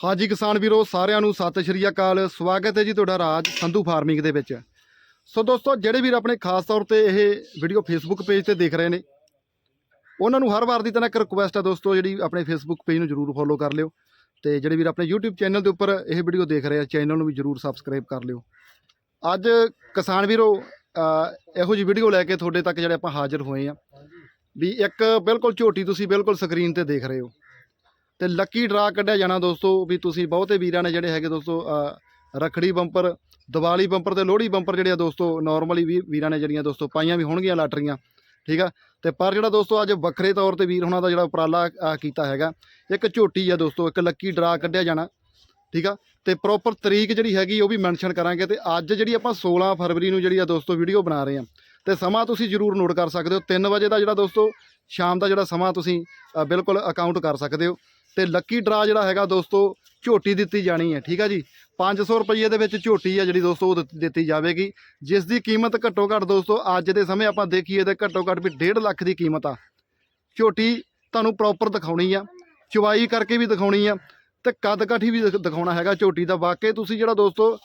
ਹਾਜੀ ਕਿਸਾਨ ਵੀਰੋ, ਸਾਰਿਆਂ ਨੂੰ ਸਤਿ ਸ਼੍ਰੀ ਅਕਾਲ। ਸਵਾਗਤ ਹੈ ਜੀ ਤੁਹਾਡਾ ਰਾਜ ਸੰਧੂ ਫਾਰਮਿੰਗ ਦੇ ਵਿੱਚ। ਸੋ ਦੋਸਤੋ, ਜਿਹੜੇ ਵੀਰ ਆਪਣੇ ਖਾਸ ਤੌਰ ਤੇ ਇਹ ਵੀਡੀਓ ਫੇਸਬੁੱਕ ਪੇਜ ਤੇ ਦੇਖ ਰਹੇ ਨੇ, ਉਹਨਾਂ ਨੂੰ ਹਰ ਵਾਰ ਦੀ ਤਰ੍ਹਾਂ ਇੱਕ ਰਿਕੁਐਸਟ ਹੈ ਦੋਸਤੋ, ਜਿਹੜੀ ਆਪਣੇ ਫੇਸਬੁੱਕ ਪੇਜ ਨੂੰ ਜਰੂਰ ਫੋਲੋ ਕਰ ਲਿਓ ਤੇ ਜਿਹੜੇ ਵੀਰ ਆਪਣੇ YouTube ਚੈਨਲ ਦੇ ਉੱਪਰ ਇਹ ਵੀਡੀਓ ਦੇਖ ਰਹੇ ਆ ਚੈਨਲ ਨੂੰ ਵੀ ਜਰੂਰ ਸਬਸਕ੍ਰਾਈਬ ਕਰ ਲਿਓ। ਅੱਜ ਕਿਸਾਨ ਵੀਰੋ ਇਹੋ ਜਿਹੀ ਵੀਡੀਓ ਲੈ ਕੇ ਤੁਹਾਡੇ ਤੱਕ ਜਿਹੜੇ ਆਪਾਂ ਹਾਜ਼ਰ ਹੋਏ ਆ, ਵੀ ਇੱਕ ਬਿਲਕੁਲ ਝੋਟੀ ਤੁਸੀਂ ਬਿਲਕੁਲ ਸਕਰੀਨ ਤੇ ਦੇਖ ਰਹੇ ਹੋ। ਤੇ ਲੱਕੀ ਡਰਾ ਕੱਢਿਆ ਜਾਣਾ ਦੋਸਤੋ ਵੀ ਤੁਸੀਂ ਬਹੁਤੇ ਵੀਰਾਂ ਨੇ ਜਿਹੜੇ ਹੈਗੇ ਦੋਸਤੋ ਅਹ, ਰਖੜੀ ਬੰਪਰ ਦੀਵਾਲੀ ਬੰਪਰ ਤੇ ਲੋਹੜੀ ਬੰਪਰ ਜਿਹੜੇ ਆ ਦੋਸਤੋ ਨਾਰਮਲੀ ਵੀ ਵੀਰਾਂ ਨੇ ਜਿਹੜੀਆਂ ਦੋਸਤੋ ਪਾਈਆਂ ਵੀ ਹੋਣਗੀਆਂ ਲਾਟਰੀਆਂ ਠੀਕ ਆ? ਤੇ ਪਰ ਜਿਹੜਾ ਦੋਸਤੋ ਅੱਜ ਵੱਖਰੇ ਤੌਰ ਤੇ ਵੀਰ ਹੁਣਾਂ ਦਾ ਜਿਹੜਾ ਉਪਰਾਲਾ ਕੀਤਾ ਹੈਗਾ ਇੱਕ ਝੋਟੀ ਆ ਦੋਸਤੋ ਇੱਕ ਲੱਕੀ ਡਰਾ ਕੱਢਿਆ ਜਾਣਾ ਠੀਕ ਆ? ਤੇ ਪ੍ਰੋਪਰ ਤਰੀਕ ਜਿਹੜੀ ਹੈਗੀ ਉਹ ਵੀ ਮੈਂਸ਼ਨ ਕਰਾਂਗੇ ਤੇ ਅੱਜ ਜਿਹੜੀ ਆਪਾਂ 16 ਫਰਵਰੀ ਨੂੰ ਜਿਹੜੀ ਆ ਦੋਸਤੋ ਵੀਡੀਓ ਬਣਾ ਰਹੇ ਆ ਤੇ ਸਮਾਂ ਤੁਸੀਂ ਜਰੂਰ ਨੋਟ ਕਰ ਸਕਦੇ ਹੋ 3 ਵਜੇ ਦਾ ਜਿਹੜਾ ਦੋਸਤੋ ਸ਼ਾਮ ਦਾ ਜਿਹੜਾ ਸਮਾਂ ਤੁਸੀਂ ਬਿਲਕੁਲ ਅਕਾਊਂਟ ਕਰ ਸਕਦੇ ਹੋ। ਤੇ ਲੱਕੀ ਡਰਾ ਜਿਹੜਾ ਹੈਗਾ ਦੋਸਤੋ, ਝੋਟੀ ਦਿੱਤੀ ਜਾਣੀ ਹੈ, ਠੀਕ ਆ ਜੀ? 500 ਰੁਪਏ ਦੇ ਵਿੱਚ ਝੋਟੀ ਆ ਜਿਹੜੀ ਦੋਸਤੋ, ਉਹ ਦਿੱਤ- ਦਿੱਤੀ ਜਾਵੇਗੀ। ਜਿਸ ਦੀ ਕੀਮਤ ਘੱਟੋ ਘੱਟ ਦੋਸਤੋ, ਅੱਜ ਦੇ ਸਮੇਂ ਆਪਾਂ ਦੇਖੀਏ ਤੇ ਘੱਟੋ ਘੱਟ ਵੀ 1.5 ਲੱਖ ਦੀ ਕੀਮਤ ਆ। ਝੋਟੀ ਤੁਹਾਨੂੰ ਪ੍ਰੋਪਰ ਦਿਖਾਉਣੀ ਆ ਚਵਾਈ ਕਰਕੇ ਵੀ ਦਿਖਾਉਣੀ ਆ, ਤੇ ਕੱਦ ਕਾਠੀ ਵੀ ਦਿਖਾਉਣਾ ਹੈਗਾ ਝੋਟੀ ਦਾ। ਵਾਕਈ ਤੁਸੀਂ ਜਿਹੜਾ ਦੋਸਤੋ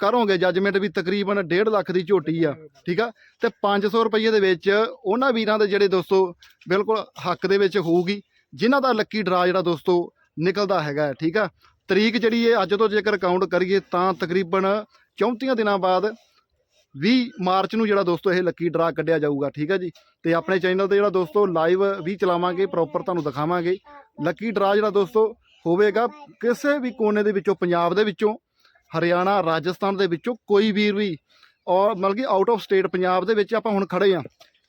ਕਰੋਗੇ ਜੱਜਮੈਂਟ ਵੀ ਤਕਰੀਬਨ 1.5 ਲੱਖ ਦੀ ਝੋਟੀ ਆ, ਠੀਕ ਆ? ਤੇ 500 ਰੁਪਏ ਦੇ ਵਿੱਚ ਉਹਨਾਂ ਵੀਰਾਂ ਦੇ ਜਿਹੜੇ ਦੋਸਤੋ, ਬਿਲਕੁਲ ਹੱਕ ਦੇ ਵਿੱਚ ਹੋਊਗੀ। ਜਿਨ੍ਹਾਂ ਦਾ ਲੱਕੀ ਡਰਾ ਜਿਹੜਾ ਦੋਸਤੋ ਨਿਕਲਦਾ ਹੈਗਾ ਠੀਕ ਆ? ਤਰੀਕ ਜਿਹੜੀ ਹੈ ਅੱਜ ਤੋਂ ਜੇਕਰ ਕਾਊਂਟ ਕਰੀਏ ਤਾਂ ਤਕਰੀਬਨ 34 ਦਿਨਾਂ ਬਾਅਦ 20 ਮਾਰਚ ਨੂੰ ਜਿਹੜਾ ਦੋਸਤੋ ਇਹ ਲੱਕੀ ਡਰਾ ਕੱਢਿਆ ਜਾਊਗਾ, ਠੀਕ ਹੈ ਜੀ? ਤੇ ਆਪਣੇ ਚੈਨਲ ਤੇ ਜਿਹੜਾ ਦੋਸਤੋ ਲਾਈਵ ਵੀ ਚਲਾਵਾਂਗੇ ਪ੍ਰੋਪਰ ਤੁਹਾਨੂੰ ਦਿਖਾਵਾਂਗੇ। ਲੱਕੀ ਡਰਾ ਜਿਹੜਾ ਦੋਸਤੋ ਹੋਵੇਗਾ ਕਿਸੇ ਵੀ ਕੋਨੇ ਦੇ ਵਿੱਚੋਂ, ਪੰਜਾਬ ਦੇ ਵਿੱਚੋਂ, ਹਰਿਆਣਾ, ਰਾਜਸਥਾਨ ਦੇ ਵਿੱਚੋਂ ਕੋਈ ਵੀਰ ਵੀ, ਔਰ ਮਤਲਬ ਕਿ ਆਊਟ ਆਫ ਸਟੇਟ ਪੰਜਾਬ ਦੇ ਵਿੱਚ ਆਪਾਂ ਹੁਣ ਖੜੇ ਆ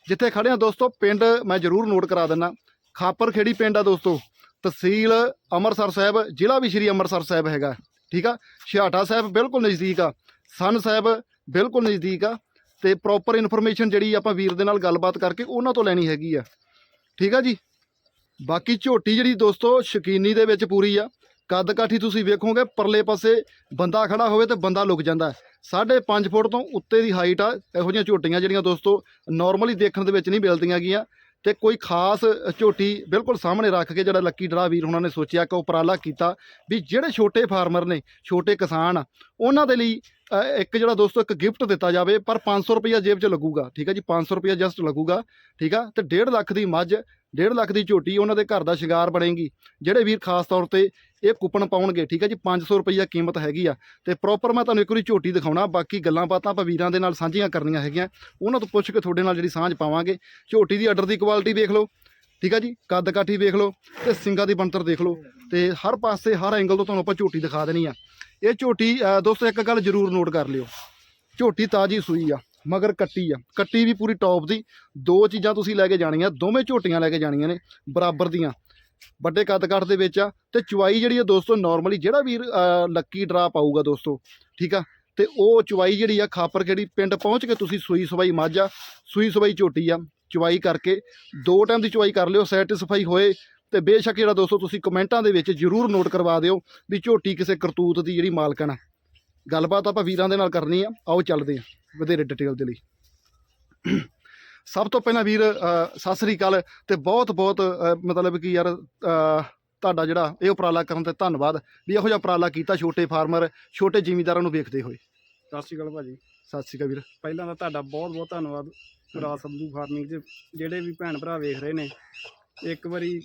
ਜਿੱਥੇ ਖੜੇ ਆ ਦੋਸਤੋ, ਪਿੰਡ ਮੈਂ ਜ਼ਰੂਰ ਨੋਟ ਕਰਾ ਦਿੰਨਾ ਖਾਪਰ ਖੇੜੀ ਪਿੰਡ ਆ ਦੋਸਤੋ, ਤਹਿਸੀਲ ਅੰਮ੍ਰਿਤਸਰ ਸਾਹਿਬ, ਜ਼ਿਲ੍ਹਾ ਵੀ ਸ਼੍ਰੀ ਅੰਮ੍ਰਿਤਸਰ ਸਾਹਿਬ ਹੈਗਾ, ਠੀਕ ਆ? ਛਿਆਟਾ ਸਾਹਿਬ ਬਿਲਕੁਲ ਨਜ਼ਦੀਕ ਆ, ਸਨ ਸਾਹਿਬ ਬਿਲਕੁਲ ਨਜ਼ਦੀਕ ਆ, ਤੇ ਪ੍ਰੋਪਰ ਇਨਫੋਰਮੇਸ਼ਨ ਜਿਹੜੀ ਆਪਾਂ ਵੀਰ ਦੇ ਨਾਲ ਗੱਲਬਾਤ ਕਰਕੇ ਉਹਨਾਂ ਤੋਂ ਲੈਣੀ ਹੈਗੀ ਆ, ਠੀਕ ਆ ਜੀ? ਬਾਕੀ ਝੋਟੀ ਜਿਹੜੀ ਦੋਸਤੋ, ਸ਼ਕੀਨੀ ਦੇ ਵਿੱਚ ਪੂਰੀ ਆ, ਕੱਦ ਕਾਠੀ ਤੁਸੀਂ ਵੇਖੋਗੇ, ਪਰਲੇ ਪਾਸੇ ਬੰਦਾ ਖੜਾ ਹੋਵੇ ਤੇ ਬੰਦਾ ਲੁਕ ਜਾਂਦਾ ਹੈ। ਸਾਢੇ 5 ਫੁੱਟ ਤੋਂ ਉੱਤੇ ਦੀ ਹਾਈਟ ਆ, ਇਹੋ ਜਿਹੀਆਂ ਝੋਟੀਆਂ ਜਿਹੜੀਆਂ ਦੋਸਤੋ ਨਾਰਮਲੀ ਦੇਖਣ ਦੇ ਵਿੱਚ ਨਹੀਂ ਮਿਲਦੀਆਂ ਗੀਆਂ। ਤੇ ਕੋਈ ਖਾਸ ਝੋਟੀ ਬਿਲਕੁਲ ਸਾਹਮਣੇ ਰੱਖ ਕੇ ਜਿਹੜਾ ਲੱਕੀ ਡਰਾ ਵੀਰ ਉਹਨਾਂ ਨੇ ਸੋਚਿਆ ਕਿ ਉਪਰਾਲਾ ਕੀਤਾ ਵੀ ਜਿਹੜੇ ਛੋਟੇ ਫਾਰਮਰ ਨੇ, ਛੋਟੇ ਕਿਸਾਨ ਆ, ਉਹਨਾਂ ਦੇ ਲਈ ਇੱਕ ਜਿਹੜਾ ਦੋਸਤੋ ਇੱਕ ਗਿਫਟ ਦਿੱਤਾ ਜਾਵੇ, ਪਰ 500 ਰੁਪਇਆ ਜੇਬ 'ਚ ਲੱਗੂਗਾ, ਠੀਕ ਹੈ ਜੀ? 500 ਰੁਪਇਆ ਜਸਟ ਲੱਗੂਗਾ, ਠੀਕ ਆ? ਤੇ 1.5 ਲੱਖ ਦੀ ਮੱਝ 1.5 ਲੱਖ ਦੀ ਝੋਟੀ ਉਹਨਾਂ ਦੇ ਘਰ ਦਾ ਸ਼ਿੰਗਾਰ ਬਣੇਗੀ, ਜਿਹੜੇ ਵੀਰ ਖਾਸ ਤੌਰ ਤੇ ਇਹ ਕੂਪਨ ਪਾਉਣਗੇ ਠੀਕ ਹੈ ਜੀ? 500 ਰੁਪਈਆ ਕੀਮਤ ਹੈਗੀ ਆ। ਤੇ ਪ੍ਰੋਪਰ ਮੈਂ ਤੁਹਾਨੂੰ ਇੱਕ ਵਾਰੀ ਝੋਟੀ ਦਿਖਾਉਣਾ ਬਾਕੀ ਗੱਲਾਂ ਬਾਤਾਂ ਆਪਾਂ ਵੀਰਾਂ ਦੇ ਨਾਲ ਸਾਂਝੀਆਂ ਕਰਨੀਆਂ ਹੈਗੀਆਂ। ਉਹਨਾਂ ਤੋਂ ਪੁੱਛ ਕੇ ਤੁਹਾਡੇ ਨਾਲ ਜਿਹੜੀ ਸਾਂਝ ਪਾਵਾਂਗੇ। ਝੋਟੀ ਦੀ ਆਰਡਰ ਦੀ ਕੁਆਲਿਟੀ ਵੇਖ ਲਓ ਠੀਕ ਆ ਜੀ? ਕੱਦ ਕਾਠੀ ਵੇਖ ਲਓ ਤੇ ਸਿੰਗਾਂ ਦੀ ਬਣਤਰ ਦੇਖ ਲਓ। ਤੇ ਹਰ ਪਾਸੇ ਹਰ ਐਂਗਲ ਤੋਂ ਤੁਹਾਨੂੰ ਆਪਾਂ ਝੋਟੀ ਦਿਖਾ ਦੇਣੀ ਆ। ਇਹ ਝੋਟੀ ਅ, ਦੋਸਤੋ ਇੱਕ ਗੱਲ ਜ਼ਰੂਰ ਨੋਟ ਕਰ ਲਿਓ। ਝੋਟੀ ਤਾਜੀ ਸੂਈ ਆ ਮਗਰ ਕੱਟੀ ਆ। ਕੱਟੀ ਵੀ ਪੂਰੀ ਟੌਪ ਦੀ। ਦੋ ਚੀਜ਼ਾਂ ਤੁਸੀਂ ਲੈ ਕੇ ਜਾਣੀਆਂ ਦੋਵੇਂ ਝੋਟੀਆਂ ਲੈ ਕੇ ਜਾਣੀਆਂ ਨੇ ਬਰਾਬਰ ਦੀਆਂ। ਵੱਡੇ ਕੱਦ ਕੱਟ ਦੇ ਵਿੱਚ ਆ, ਤੇ ਚੁਆਈ ਜਿਹੜੀ ਆ ਦੋਸਤੋ ਨਾਰਮਲੀ ਜਿਹੜਾ ਵੀ ਲੱਕੀ ਡਰਾ ਪਾਊਗਾ ਦੋਸਤੋ, ਠੀਕ ਆ? ਤੇ ਉਹ ਚੁਆਈ ਜਿਹੜੀ ਆ, ਖਾਪਰ ਖੇੜੀ ਪਿੰਡ ਪਹੁੰਚ ਕੇ ਤੁਸੀਂ ਸੂਈ ਸਵਾਈ ਮੱਝ ਆ, ਸੂਈ ਸਵਾਈ ਝੋਟੀ ਆ, ਚੁਆਈ ਕਰਕੇ ਦੋ ਟਾਈਮ ਦੀ ਚੁਆਈ ਕਰ ਲਿਓ ਸੈਟੀਸਫਾਈ ਹੋਏ, ਤੇ ਬੇਸ਼ੱਕ ਜਿਹੜਾ ਦੋਸਤੋ ਤੁਸੀਂ ਕਮੈਂਟਾਂ ਦੇ ਵਿੱਚ ਜਰੂਰ ਨੋਟ ਕਰਵਾ ਦਿਓ ਵੀ ਝੋਟੀ ਕਿਸੇ ਕਰਤੂਤ ਦੀ ਜਿਹੜੀ ਮਾਲਕਣ ਆ। ਗੱਲਬਾਤ ਆਪਾਂ ਵੀਰਾਂ ਦੇ ਨਾਲ ਕਰਨੀ ਆ, ਆਓ ਚੱਲਦੇ ਆ, ਵਧੇਰੇ ਡਿਟੇਲ ਦੇ ਲਈ। ਸਭ ਤੋਂ ਪਹਿਲਾਂ ਵੀਰ ਸਤਿ ਸ੍ਰੀ ਅਕਾਲ ਤੇ ਬਹੁਤ ਬਹੁਤ ਮਤਲਬ ਕਿ ਯਾਰ ਤੁਹਾਡਾ ਜਿਹੜਾ ਇਹ ਉਪਰਾਲਾ ਕਰਨ ਤੇ ਧੰਨਵਾਦ ਵੀ ਇਹੋ ਜਿਹਾ ਉਪਰਾਲਾ ਕੀਤਾ ਛੋਟੇ ਫਾਰਮਰ ਛੋਟੇ ਜ਼ਿਮੀਂਦਾਰਾਂ ਨੂੰ ਵੇਖਦੇ ਹੋਏ। ਸਤਿ ਸ਼੍ਰੀ ਅਕਾਲ ਭਾਜੀ। ਸਤਿ ਸ੍ਰੀ ਅਕਾਲ ਵੀਰ। ਪਹਿਲਾਂ ਤਾਂ ਤੁਹਾਡਾ ਬਹੁਤ ਬਹੁਤ ਧੰਨਵਾਦ ਰਾਜ ਸੰਧੂ ਫਾਰਮਿੰਗ 'ਚ ਜਿਹੜੇ ਵੀ ਭੈਣ ਭਰਾ ਵੇਖ ਰਹੇ ਨੇ। ਇੱਕ ਵਾਰੀ